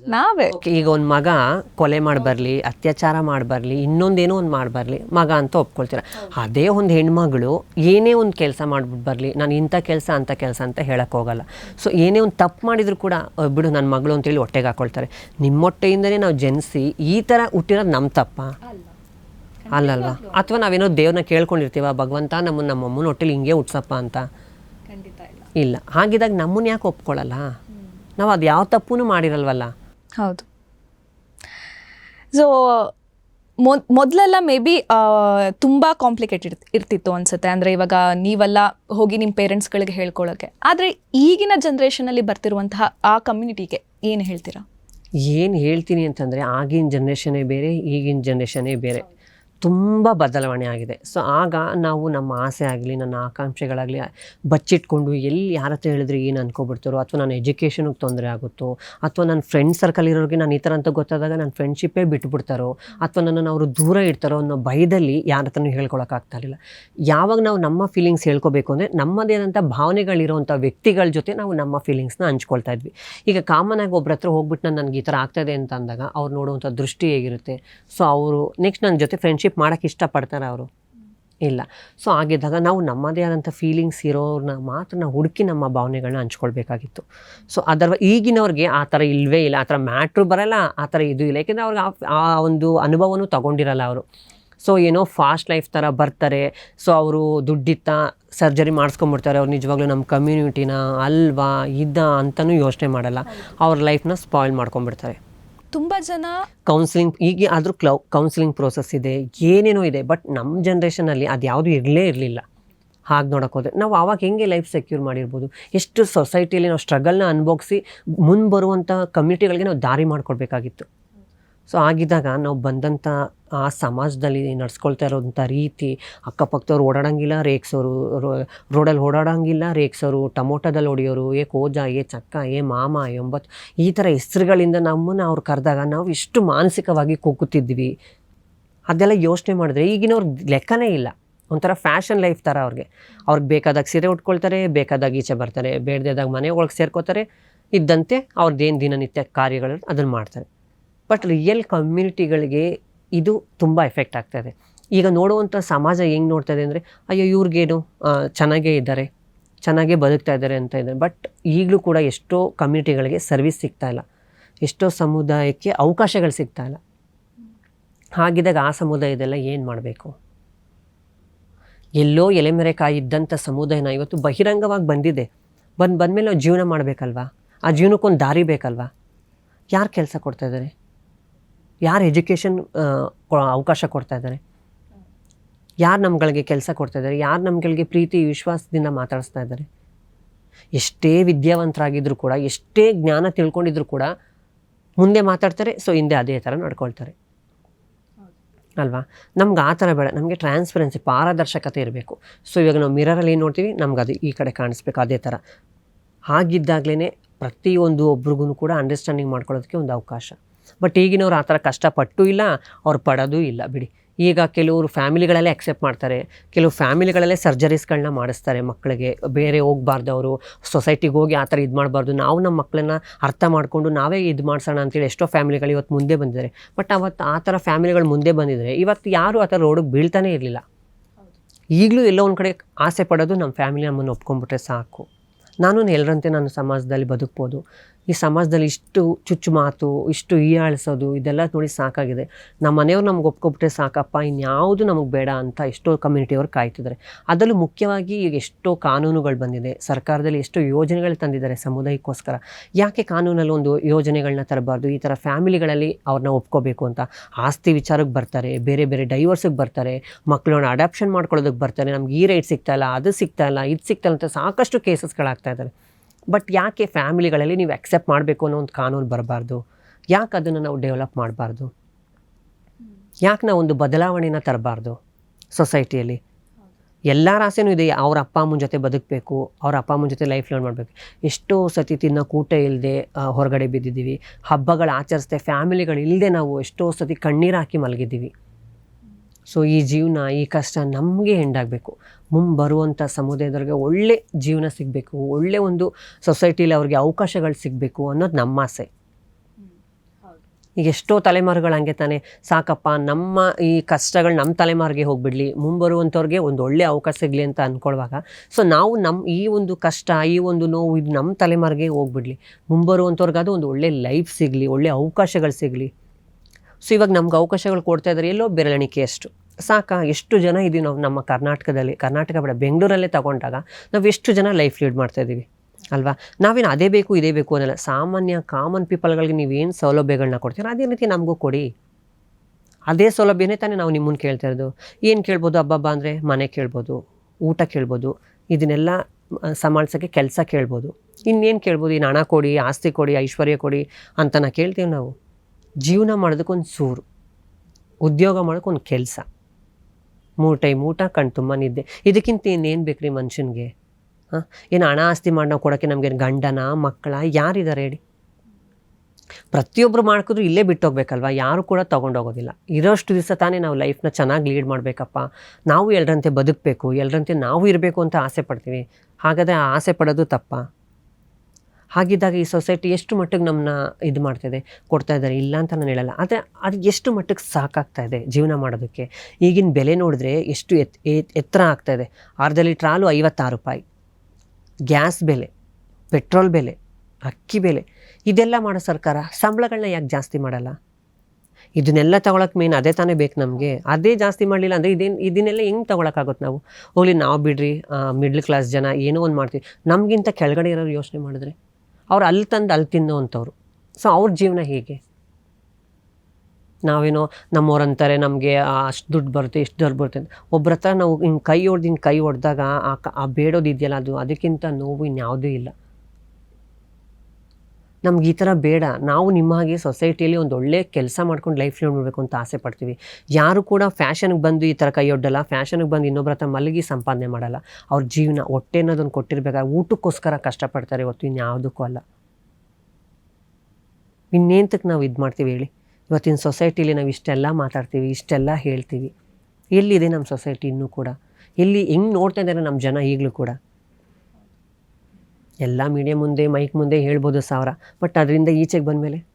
ನಾವೇ. ಈಗ ಒಂದು ಮಗ ಕೊಲೆ ಮಾಡಿ ಬರಲಿ ಅತ್ಯಾಚಾರ ಮಾಡಿ ಬರಲಿ ಇನ್ನೊಂದೇನೋ ಒಂದು ಮಾಡಿ ಬರಲಿ ಮಗ ಅಂತ ಒಪ್ಕೊಳ್ತೀರ? ಅದೇ ಒಂದು ಹೆಣ್ಮಗಳು ಏನೇ ಒಂದು ಕೆಲಸ ಮಾಡ್ಬಿಟ್ಟು ಬರಲಿ ನಾನು ಇಂಥ ಕೆಲಸ ಅಂಥ ಕೆಲಸ ಅಂತ ಹೇಳಕ್ಕೆ ಹೋಗಲ್ಲ. ಸೊ ಏನೇ ಒಂದು ತಪ್ಪು ಮಾಡಿದ್ರು ಕೂಡ ಬಿಡು ನನ್ನ ಮಗಳು ಅಂತೇಳಿ ಹೊಟ್ಟೆಗೆ ಹಾಕೊಳ್ತಾರೆ. ನಿಮ್ಮ ಹೊಟ್ಟೆಯಿಂದನೇ ನಾವು ಜನಿಸಿ ಈ ಥರ ಹುಟ್ಟಿರೋದು ನಮ್ಮ ತಪ್ಪ? ಅಲ್ಲಲ್ವಾ ಅಥವಾ ನಾವೇನೋ ದೇವ್ರನ್ನ ಕೇಳ್ಕೊಂಡಿರ್ತೀವ ಭಗವಂತ ನಮ್ಮನ್ನು ನಮ್ಮ ಅಮ್ಮನ ಹೊಟ್ಟೆಲಿ ಹಿಂಗೆ ಹುಟ್ಸಪ್ಪ ಅಂತ? ಇಲ್ಲ. ಹಾಗಿದಾಗ ನಮ್ಮನ್ನ ಯಾಕೆ ಒಪ್ಕೊಳ್ಳಲ್ಲ ನಾವು ಅದು ಯಾವ ತಪ್ಪೂ ಮಾಡಿರಲ್ವಲ್ಲ. ಹೌದು. ಸೊ ಮೊದ್ ಮೊದಲೆಲ್ಲ ಮೇ ಬಿ ತುಂಬ ಕಾಂಪ್ಲಿಕೇಟೆಡ್ ಇರ್ತಿತ್ತು ಅನ್ಸುತ್ತೆ. ಅಂದರೆ ಇವಾಗ ನೀವೆಲ್ಲ ಹೋಗಿ ನಿಮ್ಮ ಪೇರೆಂಟ್ಸ್ಗಳಿಗೆ ಹೇಳ್ಕೊಳ್ಳೋಕ್ಕೆ ಆದರೆ ಈಗಿನ ಜನ್ರೇಷನಲ್ಲಿ ಬರ್ತಿರುವಂತಹ ಆ ಕಮ್ಯುನಿಟಿಗೆ ಏನು ಹೇಳ್ತೀರಾ? ಏನು ಹೇಳ್ತೀನಿ ಅಂತಂದರೆ ಆಗಿನ ಜನ್ರೇಷನೇ ಬೇರೆ ಈಗಿನ ಜನ್ರೇಷನೇ ಬೇರೆ. ತುಂಬ ಬದಲಾವಣೆ ಆಗಿದೆ. ಸೊ ಆಗ ನಾವು ನಮ್ಮ ಆಸೆ ಆಗಲಿ, ನನ್ನ ಆಕಾಂಕ್ಷೆಗಳಾಗಲಿ, ಬಚ್ಚಿಟ್ಕೊಂಡು ಎಲ್ಲಿ ಯಾರ ಹತ್ರ ಹೇಳಿದ್ರೆ ಏನು ಅನ್ಕೊಬಿಡ್ತಾರೋ, ಅಥವಾ ನನ್ನ ಎಜುಕೇಷನಿಗೆ ತೊಂದರೆ ಆಗುತ್ತೋ, ಅಥವಾ ನನ್ನ ಫ್ರೆಂಡ್ ಸರ್ಕಲ್ ಇರೋರಿಗೆ ನಾನು ಈ ಥರ ಅಂತ ಗೊತ್ತಾದಾಗ ನನ್ನ ಫ್ರೆಂಡ್ಶಿಪ್ಪೇ ಬಿಟ್ಬಿಡ್ತಾರೋ, ಅಥವಾ ನನ್ನನ್ನು ಅವರು ದೂರ ಇಡ್ತಾರೋ ಅನ್ನೋ ಭಯದಲ್ಲಿ ಯಾರ ಹತ್ರನೂ ಹೇಳ್ಕೊಳಕ್ಕಾಗ್ತಾ ಇರಲಿಲ್ಲ. ಯಾವಾಗ ನಾವು ನಮ್ಮ ಫೀಲಿಂಗ್ಸ್ ಹೇಳ್ಕೋಬೇಕು ಅಂದರೆ, ನಮ್ಮದೇ ಆದಂಥ ಭಾವನೆಗಳಿರೋವಂಥ ವ್ಯಕ್ತಿಗಳ ಜೊತೆ ನಾವು ನಮ್ಮ ಫೀಲಿಂಗ್ಸ್ನ ಹಂಚ್ಕೊಳ್ತಾ ಇದ್ವಿ. ಈಗ ಕಾಮನ್ ಆಗಿ ಒಬ್ಬರ ಹತ್ರ ಹೋಗ್ಬಿಟ್ಟು ನಾನು ನನಗೆ ಈ ಥರ ಆಗ್ತಾಯಿದೆ ಅಂತ ಅಂದಾಗ ಅವ್ರು ನೋಡುವಂಥ ದೃಷ್ಟಿ ಹೇಗಿರುತ್ತೆ? ಸೊ ಅವರು ನೆಕ್ಸ್ಟ್ ನನ್ನ ಜೊತೆ ಫ್ರೆಂಡ್ಶಿಪ್ ಮಾಡೋಕ್ಕೆ ಇಷ್ಟಪಡ್ತಾರೆ ಅವರು. ಇಲ್ಲ. ಸೊ ಆಗಿದ್ದಾಗ ನಾವು ನಮ್ಮದೇ ಆದಂಥ ಫೀಲಿಂಗ್ಸ್ ಇರೋರನ್ನ ಮಾತ್ರ ನಾವು ಹುಡುಕಿ ನಮ್ಮ ಭಾವನೆಗಳನ್ನ ಹಂಚ್ಕೊಳ್ಬೇಕಾಗಿತ್ತು. ಸೊ ಅದರ ಈಗಿನವ್ರಿಗೆ ಆ ಥರ ಇಲ್ಲವೇ ಇಲ್ಲ, ಆ ಥರ ಮ್ಯಾಟ್ರು ಬರಲ್ಲ, ಆ ಥರ ಇದು ಇಲ್ಲ. ಯಾಕೆಂದರೆ ಅವ್ರಿಗೆ ಆ ಒಂದು ಅನುಭವನೂ ತಗೊಂಡಿರಲ್ಲ ಅವರು. ಸೊ ಏನೋ ಫಾಸ್ಟ್ ಲೈಫ್ ಥರ ಬರ್ತಾರೆ. ಸೊ ಅವರು ದುಡ್ಡಿತ್ತ ಸರ್ಜರಿ ಮಾಡಿಸ್ಕೊಂಬಿಡ್ತಾರೆ ಅವ್ರು ನಿಜವಾಗ್ಲೂ ನಮ್ಮ ಕಮ್ಯುನಿಟಿನ ಅಲ್ವಾ ಇದ್ದ ಅಂತಲೂ ಯೋಚನೆ ಮಾಡಲ್ಲ. ಅವ್ರ ಲೈಫ್ನ ಸ್ಪಾಯ್ಲ್ ಮಾಡ್ಕೊಂಬಿಡ್ತಾರೆ ತುಂಬ ಜನ ಕೌನ್ಸಿಲಿಂಗ್ ಈಗ ಆದರೂ ಕ್ಲೌ ಕೌನ್ಸಿಲಿಂಗ್ ಪ್ರೋಸೆಸ್ ಇದೆ, ಏನೇನೋ ಇದೆ ಬಟ್ ನಮ್ಮ ಜನ್ರೇಷನಲ್ಲಿ ಅದು ಯಾವುದು ಇರಲೇ ಇರಲಿಲ್ಲ. ಹಾಗೆ ನೋಡೋಕೆ ಹೋದರೆ, ನಾವು ಆವಾಗ ಹೆಂಗೆ ಲೈಫ್ ಸೆಕ್ಯೂರ್ ಮಾಡಿರ್ಬೋದು? ಎಷ್ಟು ಸೊಸೈಟಿಯಲ್ಲಿ ನಾವು ಸ್ಟ್ರಗಲ್ನ ಅನುಭವಿಸಿ, ಮುಂದೆ ಬರುವಂಥ ಕಮ್ಯುನಿಟಿಗಳಿಗೆ ನಾವು ದಾರಿ ಮಾಡಿಕೊಡ್ಬೇಕಾಗಿತ್ತು. ಸೊ ಆಗಿದ್ದಾಗ ನಾವು ಬಂದಂಥ ಆ ಸಮಾಜದಲ್ಲಿ ನಡ್ಸ್ಕೊಳ್ತಾ ಇರೋಂಥ ರೀತಿ, ಅಕ್ಕಪಕ್ಕದವ್ರು ಓಡಾಡೋಂಗಿಲ್ಲ ರೇಗ್ಸೋರು ರೋಡಲ್ಲಿ ಓಡಾಡೋಂಗಿಲ್ಲ ರೇಗ್ಸೋರು ಟೊಮೊಟೊದಲ್ಲಿ ಹೊಡಿಯೋರು, ಏ ಕೋಜ, ಏ ಚಕ್ಕ, ಏ ಮಾಮ ಎಂಬತ್ತು ಈ ಥರ ಹೆಸ್ರುಗಳಿಂದ ನಮ್ಮನ್ನು ಅವ್ರು ಕರೆದಾಗ ನಾವು ಇಷ್ಟು ಮಾನಸಿಕವಾಗಿ ಕುಗ್ಗುತ್ತಿದ್ವಿ ಅದೆಲ್ಲ ಯೋಚನೆ ಮಾಡಿದ್ರೆ ಈಗಿನವ್ರ ಲೆಕ್ಕನೇ ಇಲ್ಲ. ಒಂಥರ ಫ್ಯಾಷನ್ ಲೈಫ್ ಥರ ಅವ್ರಿಗೆ. ಅವ್ರಿಗೆ ಬೇಕಾದಾಗ ಸೀರೆ ಉಟ್ಕೊಳ್ತಾರೆ, ಬೇಕಾದಾಗ ಈಚೆ ಬರ್ತಾರೆ ಬೇಡದಾಗ ಮನೆ ಒಳಗೆ ಸೇರ್ಕೋತಾರೆ, ಇದ್ದಂತೆ ಅವ್ರದ್ದೇನು ದಿನನಿತ್ಯ ಕಾರ್ಯಗಳು ಅದನ್ನು ಮಾಡ್ತಾರೆ. ಬಟ್ ರಿಯಲ್ ಕಮ್ಯುನಿಟಿಗಳಿಗೆ ಇದು ತುಂಬ ಎಫೆಕ್ಟ್ ಆಗ್ತಾಯಿದೆ ಈಗ ನೋಡುವಂಥ ಸಮಾಜ ಹೆಂಗೆ ನೋಡ್ತಾ ಇದೆ ಅಂದರೆ, ಅಯ್ಯೋ ಇವ್ರಿಗೇನು ಚೆನ್ನಾಗೇ ಇದ್ದಾರೆ, ಚೆನ್ನಾಗೇ ಬದುಕ್ತಾ ಇದ್ದಾರೆ ಅಂತ ಇದ್ದಾರೆ ಬಟ್ ಈಗಲೂ ಕೂಡ ಎಷ್ಟೋ ಕಮ್ಯುನಿಟಿಗಳಿಗೆ ಸರ್ವಿಸ್ ಸಿಗ್ತಾ ಇಲ್ಲ. ಎಷ್ಟೋ ಸಮುದಾಯಕ್ಕೆ ಅವಕಾಶಗಳು ಸಿಗ್ತಾ ಇಲ್ಲ. ಹಾಗಿದ್ದಾಗ ಆ ಸಮುದಾಯದೆಲ್ಲ ಏನು ಮಾಡಬೇಕು? ಎಲ್ಲೋ ಎಲೆಮೆರೆಕಾಯಿ ಇದ್ದಂಥ ಸಮುದಾಯನ ಇವತ್ತು ಬಹಿರಂಗವಾಗಿ ಬಂದಿದೆ. ಬಂದು ಬಂದಮೇಲೆ ನಾವು ಜೀವನ ಮಾಡಬೇಕಲ್ವಾ? ಆ ಜೀವನಕ್ಕೊಂದು ದಾರಿ ಬೇಕಲ್ವಾ? ಯಾರು ಕೆಲಸ ಕೊಡ್ತಾ ಇದ್ದಾರೆ ಯಾರು ಎಜುಕೇಷನ್ ಅವಕಾಶ ಕೊಡ್ತಾ ಇದ್ದಾರೆ ಯಾರು ನಮ್ಗಳಿಗೆ ಕೆಲಸ ಕೊಡ್ತಾ ಇದ್ದಾರೆ ಯಾರು ನಮ್ಗಳಿಗೆ ಪ್ರೀತಿ, ವಿಶ್ವಾಸದಿಂದ ಮಾತಾಡಿಸ್ತಾ ಇದ್ದಾರೆ ಎಷ್ಟೇ ವಿದ್ಯಾವಂತರಾಗಿದ್ದರೂ ಕೂಡ, ಎಷ್ಟೇ ಜ್ಞಾನ ತಿಳ್ಕೊಂಡಿದ್ರು ಕೂಡ ಮುಂದೆ ಮಾತಾಡ್ತಾರೆ ಸೊ ಹಿಂದೆ ಅದೇ ಥರ ನಡ್ಕೊಳ್ತಾರೆ. ಅಲ್ವಾ? ನಮ್ಗೆ ಆ ಥರ ಬೇಡ. ನಮಗೆ ಟ್ರಾನ್ಸ್ಪರೆನ್ಸಿ ಪಾರದರ್ಶಕತೆ ಇರಬೇಕು. ಸೊ ಇವಾಗ ನಾವು ಮಿರರಲ್ಲಿ ಏನು ನೋಡ್ತೀವಿ? ನಮ್ಗೆ ಅದು ಈ ಕಡೆ ಕಾಣಿಸ್ಬೇಕು, ಅದೇ ಥರ ಹಾಗಿದ್ದಾಗಲೇ ಪ್ರತಿಯೊಂದು ಒಬ್ರಿಗೂ ಕೂಡ ಅಂಡರ್ಸ್ಟ್ಯಾಂಡಿಂಗ್ ಮಾಡ್ಕೊಳ್ಳೋದಕ್ಕೆ ಒಂದು ಅವಕಾಶ. ಬಟ್ ಈಗಿನವ್ರು ಆ ಥರ ಕಷ್ಟಪಟ್ಟು ಇಲ್ಲ, ಅವ್ರು ಪಡೋದು ಇಲ್ಲ ಬಿಡಿ. ಈಗ ಕೆಲವರು ಫ್ಯಾಮಿಲಿಗಳಲ್ಲೇ ಅಕ್ಸೆಪ್ಟ್ ಮಾಡ್ತಾರೆ ಕೆಲವು ಫ್ಯಾಮಿಲಿಗಳಲ್ಲೇ ಸರ್ಜರೀಸ್ಗಳನ್ನ ಮಾಡಿಸ್ತಾರೆ ಮಕ್ಕಳಿಗೆ. ಬೇರೆ ಹೋಗ್ಬಾರ್ದು ಅವರು ಸೊಸೈಟಿಗೆ ಹೋಗಿ ಆ ಥರ ಇದು ಮಾಡಬಾರ್ದು. ನಾವು ನಮ್ಮ ಮಕ್ಕಳನ್ನ ಅರ್ಥ ಮಾಡಿಕೊಂಡು ನಾವೇ ಇದು ಮಾಡಿಸೋಣ ಅಂತೇಳಿ ಎಷ್ಟೋ ಫ್ಯಾಮಿಲಿಗಳು ಇವತ್ತು ಮುಂದೆ ಬಂದಿದ್ದಾರೆ. ಬಟ್ ಅವತ್ತು ಆ ಥರ ಫ್ಯಾಮಿಲಿಗಳು ಮುಂದೆ ಬಂದಿದ್ದಾರೆ ಇವತ್ತು ಯಾರು ಆ ಥರ ರೋಡಿಗೆ ಬೀಳ್ತಾನೆ ಇರಲಿಲ್ಲ. ಈಗಲೂ ಎಲ್ಲೋ ಒಂದು ಕಡೆ ಆಸೆ ಪಡೋದು ನಮ್ಮ ಫ್ಯಾಮಿಲಿ ನಮ್ಮನ್ನು ಒಪ್ಕೊಂಡ್ಬಿಟ್ರೆ ಸಾಕು. ನಾನು ಎಲ್ಲರಂತೆ ನಾನು ಸಮಾಜದಲ್ಲಿ ಬದುಕ್ಬೋದು. ಈ ಸಮಾಜದಲ್ಲಿ ಇಷ್ಟು ಚುಚ್ಚು ಮಾತು, ಇಷ್ಟು ಹೀಯಾಳಿಸೋದು, ಇದೆಲ್ಲ ನೋಡಿ ಸಾಕಾಗಿದೆ. ನಮ್ಮ ಮನೆಯವ್ರು ನಮ್ಗೆ ಒಪ್ಕೊಬಿಟ್ರೆ ಸಾಕಪ್ಪ, ಇನ್ಯಾವುದು ನಮಗೆ ಬೇಡ ಅಂತ ಎಷ್ಟೋ ಕಮ್ಯುನಿಟಿಯವ್ರು ಕಾಯ್ತಿದ್ದಾರೆ. ಅದರಲ್ಲೂ ಮುಖ್ಯವಾಗಿ ಈಗ ಎಷ್ಟೋ ಕಾನೂನುಗಳು ಬಂದಿದೆ. ಸರ್ಕಾರದಲ್ಲಿ ಎಷ್ಟೋ ಯೋಜನೆಗಳು ತಂದಿದ್ದಾರೆ ಸಮುದಾಯಕ್ಕೋಸ್ಕರ. ಯಾಕೆ ಕಾನೂನಲ್ಲಿ ಒಂದು ಯೋಜನೆಗಳನ್ನ ತರಬಾರ್ದು? ಈ ಥರ ಫ್ಯಾಮಿಲಿಗಳಲ್ಲಿ ಅವ್ರನ್ನ ಒಪ್ಕೋಬೇಕು ಅಂತ ಆಸ್ತಿ ವಿಚಾರಕ್ಕೆ ಬರ್ತಾರೆ, ಬೇರೆ ಬೇರೆ ಡೈವರ್ಸಿಗೆ ಬರ್ತಾರೆ ಮಕ್ಕಳನ್ನ ಅಡಾಪ್ಷನ್ ಮಾಡ್ಕೊಳ್ಳೋದಕ್ಕೆ ಬರ್ತಾರೆ. ನಮ್ಗೆ ಈ ರೈಟ್ ಸಿಗ್ತಾ ಇಲ್ಲ, ಅದು ಸಿಗ್ತಾ ಇಲ್ಲ, ಇದು ಸಿಗ್ತಾ ಇಲ್ಲ ಅಂತ ಸಾಕಷ್ಟು ಕೇಸಸ್ಗಳಾಗ್ತಾ ಇದ್ದಾರೆ ಬಟ್ ಯಾಕೆ ಫ್ಯಾಮಿಲಿಗಳಲ್ಲಿ ನೀವು ಅಕ್ಸೆಪ್ಟ್ ಮಾಡಬೇಕು ಅನ್ನೋ ಒಂದು ಕಾನೂನು ಬರಬಾರ್ದು? ಯಾಕೆ ಅದನ್ನು ನಾವು ಡೆವಲಪ್ ಮಾಡಬಾರ್ದು? ಯಾಕೆ ನಾವು ಒಂದು ಬದಲಾವಣೆನ ತರಬಾರ್ದು ಸೊಸೈಟಿಯಲ್ಲಿ ಎಲ್ಲರ ಆಸೆನೂ ಇದೆ, ಅವ್ರ ಅಪ್ಪ ಅಮ್ಮನ ಜೊತೆ ಬದುಕಬೇಕು, ಅವ್ರ ಅಪ್ಪ ಅಮ್ಮನ ಜೊತೆ ಲೈಫ್ ಲೋನ್ ಮಾಡಬೇಕು. ಎಷ್ಟೋ ಸತಿ ತಿನ್ನೋ ಕೂಟ ಇಲ್ಲದೆ ಹೊರಗಡೆ ಬಿದ್ದಿದ್ದೀವಿ. ಹಬ್ಬಗಳು ಆಚರಿಸ್ದೆ ಫ್ಯಾಮಿಲಿಗಳು ಇಲ್ಲದೆ ನಾವು ಎಷ್ಟೋ ಸತಿ ಕಣ್ಣೀರು ಹಾಕಿ ಮಲಗಿದ್ದೀವಿ. ಸೊ ಈ ಜೀವನ, ಈ ಕಷ್ಟ ನಮಗೆ ಹೆಂಡಾಗಬೇಕು ಮುಂಬರುವಂಥ ಸಮುದಾಯದವ್ರಿಗೆ ಒಳ್ಳೆ ಜೀವನ ಸಿಗಬೇಕು. ಒಳ್ಳೆ ಒಂದು ಸೊಸೈಟಿಲಿ ಅವ್ರಿಗೆ ಅವಕಾಶಗಳು ಸಿಗಬೇಕು ಅನ್ನೋದು ನಮ್ಮ ಆಸೆ. ಈಗ ಎಷ್ಟೋ ತಲೆಮಾರುಗಳು ಹಂಗೆ ತಾನೆ. ಸಾಕಪ್ಪ, ನಮ್ಮ ಈ ಕಷ್ಟಗಳು ನಮ್ಮ ತಲೆಮಾರಿಗೆ ಹೋಗ್ಬಿಡಲಿ. ಮುಂಬರುವಂಥವ್ರಿಗೆ ಒಂದು ಒಳ್ಳೆ ಅವಕಾಶ ಸಿಗಲಿ ಅಂತ ಅಂದ್ಕೊಳ್ಳುವಾಗ ಸೊ ನಾವು ನಮ್ಮ ಈ ಒಂದು ಕಷ್ಟ, ಈ ಒಂದು ನೋವು ಇದು ನಮ್ಮ ತಲೆಮಾರಿಗೆ ಹೋಗ್ಬಿಡ್ಲಿ. ಅದು ಒಂದು ಒಳ್ಳೆ ಲೈಫ್ ಸಿಗಲಿ, ಒಳ್ಳೆ ಅವಕಾಶಗಳು ಸಿಗಲಿ. ಸೊ ಇವಾಗ ನಮ್ಗೆ ಅವಕಾಶಗಳು ಕೊಡ್ತಾ ಇದ್ದಾರೆ ಎಲ್ಲೋ ಬೆರಳಿಕೆ ಎಷ್ಟು ಸಾಕಾ? ಎಷ್ಟು ಜನ ಇದೀವಿ ನಾವು ನಮ್ಮ ಕರ್ನಾಟಕದಲ್ಲಿ, ಕರ್ನಾಟಕ ಬೇಡ, ಬೆಂಗಳೂರಲ್ಲೇ ತಗೊಂಡಾಗ ನಾವು ಎಷ್ಟು ಜನ ಲೈಫ್ ಲೀಡ್ ಮಾಡ್ತಾ ಇದ್ದೀವಿ? ಅಲ್ವಾ? ನಾವೇನು ಅದೇ ಬೇಕು, ಇದೇ ಬೇಕು ಅನ್ನಲ್ಲ. ಸಾಮಾನ್ಯ ಕಾಮನ್ ಪೀಪಲ್ಗಳಿಗೆ ಏನು ಸೌಲಭ್ಯಗಳನ್ನ ಕೊಡ್ತೀರ, ಅದೇ ರೀತಿ ನಮಗೂ ಕೊಡಿ. ಅದೇ ಸೌಲಭ್ಯನೇ ತಾನೇ ನಾವು ನಿಮ್ಮನ್ನು ಕೇಳ್ತಾ ಇರೋದು. ಏನು ಕೇಳ್ಬೋದು? ಹಬ್ಬಬ್ಬ ಅಂದರೆ ಮನೆ ಕೇಳ್ಬೋದು, ಊಟ ಕೇಳ್ಬೋದು, ಇದನ್ನೆಲ್ಲ ಸಮಾಳ್ಸೋಕ್ಕೆ ಕೆಲಸ ಕೇಳ್ಬೋದು. ಇನ್ನೇನು ಕೇಳ್ಬೋದು? ಇನ್ನು ಹಣ ಕೊಡಿ, ಆಸ್ತಿ ಕೊಡಿ, ಐಶ್ವರ್ಯ ಕೊಡಿ ಅಂತ ನಾ ಕೇಳ್ತೀವಿ ನಾವು. ಜೀವನ ಮಾಡೋದಕ್ಕೊಂದು ಸೂರು, ಉದ್ಯೋಗ ಮಾಡೋಕ್ಕೊಂದು ಕೆಲಸ. ಮೂರು ಟೈಮ್ ಊಟ ಕಣ್ ತುಂಬ ನಿದ್ದೆ. ಇದಕ್ಕಿಂತ ಇನ್ನೇನು ಬೇಕು ರೀ ಮನುಷ್ಯನಿಗೆ? ಹಾಂ? ಏನು ಹಣ ಆಸ್ತಿ ಮಾಡಿ ನಾವು ಕೊಡೋಕ್ಕೆ ನಮಗೆ ಗಂಡನ, ಮಕ್ಕಳ ಯಾರಿದ್ದಾರೆ ಹೇಳಿ? ಪ್ರತಿಯೊಬ್ಬರು ಮಾಡ್ಕಿದ್ರು ಇಲ್ಲೇ ಬಿಟ್ಟು ಹೋಗ್ಬೇಕಲ್ವ ಯಾರು ಕೂಡ ತೊಗೊಂಡೋಗೋದಿಲ್ಲ. ಇರೋಷ್ಟು ದಿವಸ ತಾನೇ ನಾವು ಲೈಫ್ನ ಚೆನ್ನಾಗಿ ಲೀಡ್ ಮಾಡಬೇಕಪ್ಪ. ನಾವು ಎಲ್ಲರಂತೆ ಬದುಕಬೇಕು ಎಲ್ಲರಂತೆ ನಾವು ಇರಬೇಕು ಅಂತ ಆಸೆ ಪಡ್ತೀವಿ. ಹಾಗಾದರೆ ಆಸೆ ಪಡೋದು ತಪ್ಪ? ಹಾಗಿದ್ದಾಗ ಈ ಸೊಸೈಟಿ ಎಷ್ಟು ಮಟ್ಟಿಗೆ ನಮ್ಮನ್ನ ಇದು ಮಾಡ್ತಾಯಿದೆ ಕೊಡ್ತಾ ಇದ್ದಾರೆ ಇಲ್ಲ ಅಂತ ನಾನು ಹೇಳಲ್ಲ. ಆದರೆ ಅದು ಎಷ್ಟು ಮಟ್ಟಿಗೆ ಸಾಕಾಗ್ತಾ ಇದೆ ಜೀವನ ಮಾಡೋದಕ್ಕೆ. ಈಗಿನ ಬೆಲೆ ನೋಡಿದ್ರೆ ಎಷ್ಟು ಎತ್ ಎತ್- ಎತ್ತರ ಆಗ್ತಾ ಇದೆ. ಅರ್ಧ ಲೀಟ್ರ್ ಹಾಲು ಐವತ್ತಾರು ರೂಪಾಯಿ. ಗ್ಯಾಸ್ ಬೆಲೆ, ಪೆಟ್ರೋಲ್ ಬೆಲೆ, ಅಕ್ಕಿ ಬೆಲೆ, ಇದೆಲ್ಲ ಮಾಡೋ ಸರ್ಕಾರ ಸಂಬಳಗಳನ್ನ ಯಾಕೆ ಜಾಸ್ತಿ ಮಾಡಲ್ಲ? ಇದನ್ನೆಲ್ಲ ತೊಗೊಳಕ್ಕೆ ಮೇನ್ ಅದೇ ತಾನೇ ಬೇಕು ನಮಗೆ. ಅದೇ ಜಾಸ್ತಿ ಮಾಡಲಿಲ್ಲ ಅಂದರೆ ಇದೇನು, ಇದನ್ನೆಲ್ಲ ಹೆಂಗೆ ತೊಗೊಳಕ್ಕಾಗುತ್ತೆ ನಾವು? ಹೋಗ್ಲಿ, ನಾವು ಬಿಡ್ರಿ ಮಿಡ್ಲ್ ಕ್ಲಾಸ್ ಜನ ಏನೋ ಒಂದು ಮಾಡ್ತೀವಿ. ನಮಗಿಂತ ಕೆಳಗಡೆ ಇರೋರು ಯೋಚನೆ ಮಾಡಿದ್ರೆ ಅವ್ರು ಅಲ್ಲಿ ತಂದು ಅಲ್ಲಿ ತಿನ್ನುವಂಥವ್ರು ಸೊ ಅವ್ರ ಜೀವನ ಹೇಗೆ. ನಾವೇನೋ ನಮ್ಮವ್ರಂತಾರೆ ನಮಗೆ ಅಷ್ಟು ದುಡ್ಡು ಬರುತ್ತೆ, ಇಷ್ಟು ದುಡ್ಡು ಬರುತ್ತೆ ಒಬ್ಬರ ಹತ್ರ ನಾವು ಹಿಂಗೆ ಕೈ ಹೊಡ್ದು ಹಿಂಗೆ ಕೈ ಹೊಡೆದಾಗ ಆ ಕ, ಆ ಬೇಡೋದು ಇದೆಯಲ್ಲ ಅದು, ಅದಕ್ಕಿಂತ ನೋವು ಇನ್ಯಾವುದೂ ಇಲ್ಲ. ನಮ್ಗೆ ಈ ಥರ ಬೇಡ. ನಾವು ನಿಮ್ಮ ಹಾಗೆ ಸೊಸೈಟಿಯಲ್ಲಿ ಒಂದು ಒಳ್ಳೆ ಕೆಲಸ ಮಾಡ್ಕೊಂಡು ಲೈಫ್ ಲೀಡ್ ಮಾಡಬೇಕು ಅಂತ ಆಸೆ ಪಡ್ತೀವಿ. ಯಾರು ಕೂಡ ಫ್ಯಾಷನ್ಗೆ ಬಂದು ಈ ಥರ ಕೈಯೊಡ್ಡಲ್ಲ ಫ್ಯಾಷನ್ಗೆ ಬಂದು ಇನ್ನೊಬ್ಬರ ಹತ್ರ ಮಲಗಿ ಸಂಪಾದನೆ ಮಾಡಲ್ಲ. ಅವ್ರ ಜೀವನ ಹೊಟ್ಟೆ ಅನ್ನೋದನ್ನು ಕೊಟ್ಟಿರ್ಬೇಕಾದ್ರೆ ಊಟಕ್ಕೋಸ್ಕರ ಕಷ್ಟಪಡ್ತಾರೆ ಇವತ್ತು ಇನ್ಯಾವುದಕ್ಕೂ ಅಲ್ಲ. ಇನ್ನೇಂತಕ್ಕೆ ನಾವು ಇದು ಮಾಡ್ತೀವಿ ಹೇಳಿ. ಇವತ್ತಿನ ಸೊಸೈಟಿಲಿ ನಾವು ಇಷ್ಟೆಲ್ಲ ಮಾತಾಡ್ತೀವಿ, ಇಷ್ಟೆಲ್ಲ ಹೇಳ್ತೀವಿ. ಎಲ್ಲಿದೆ ನಮ್ಮ ಸೊಸೈಟಿ ಇನ್ನೂ ಕೂಡ? ಎಲ್ಲಿ ಹೆಂಗೆ ನೋಡ್ತಾ ಇದ್ದಾರೆ ನಮ್ಮ ಜನ ಈಗಲೂ ಕೂಡ? ಎಲ್ಲ ಮೀಡಿಯಾ ಮುಂದೆ ಮೈಕ್ ಮುಂದೆ ಹೇಳ್ಬೋದು ಸಾವಿರ. ಬಟ್ ಅದರಿಂದ ಈಚೆಗೆ ಬಂದಮೇಲೆ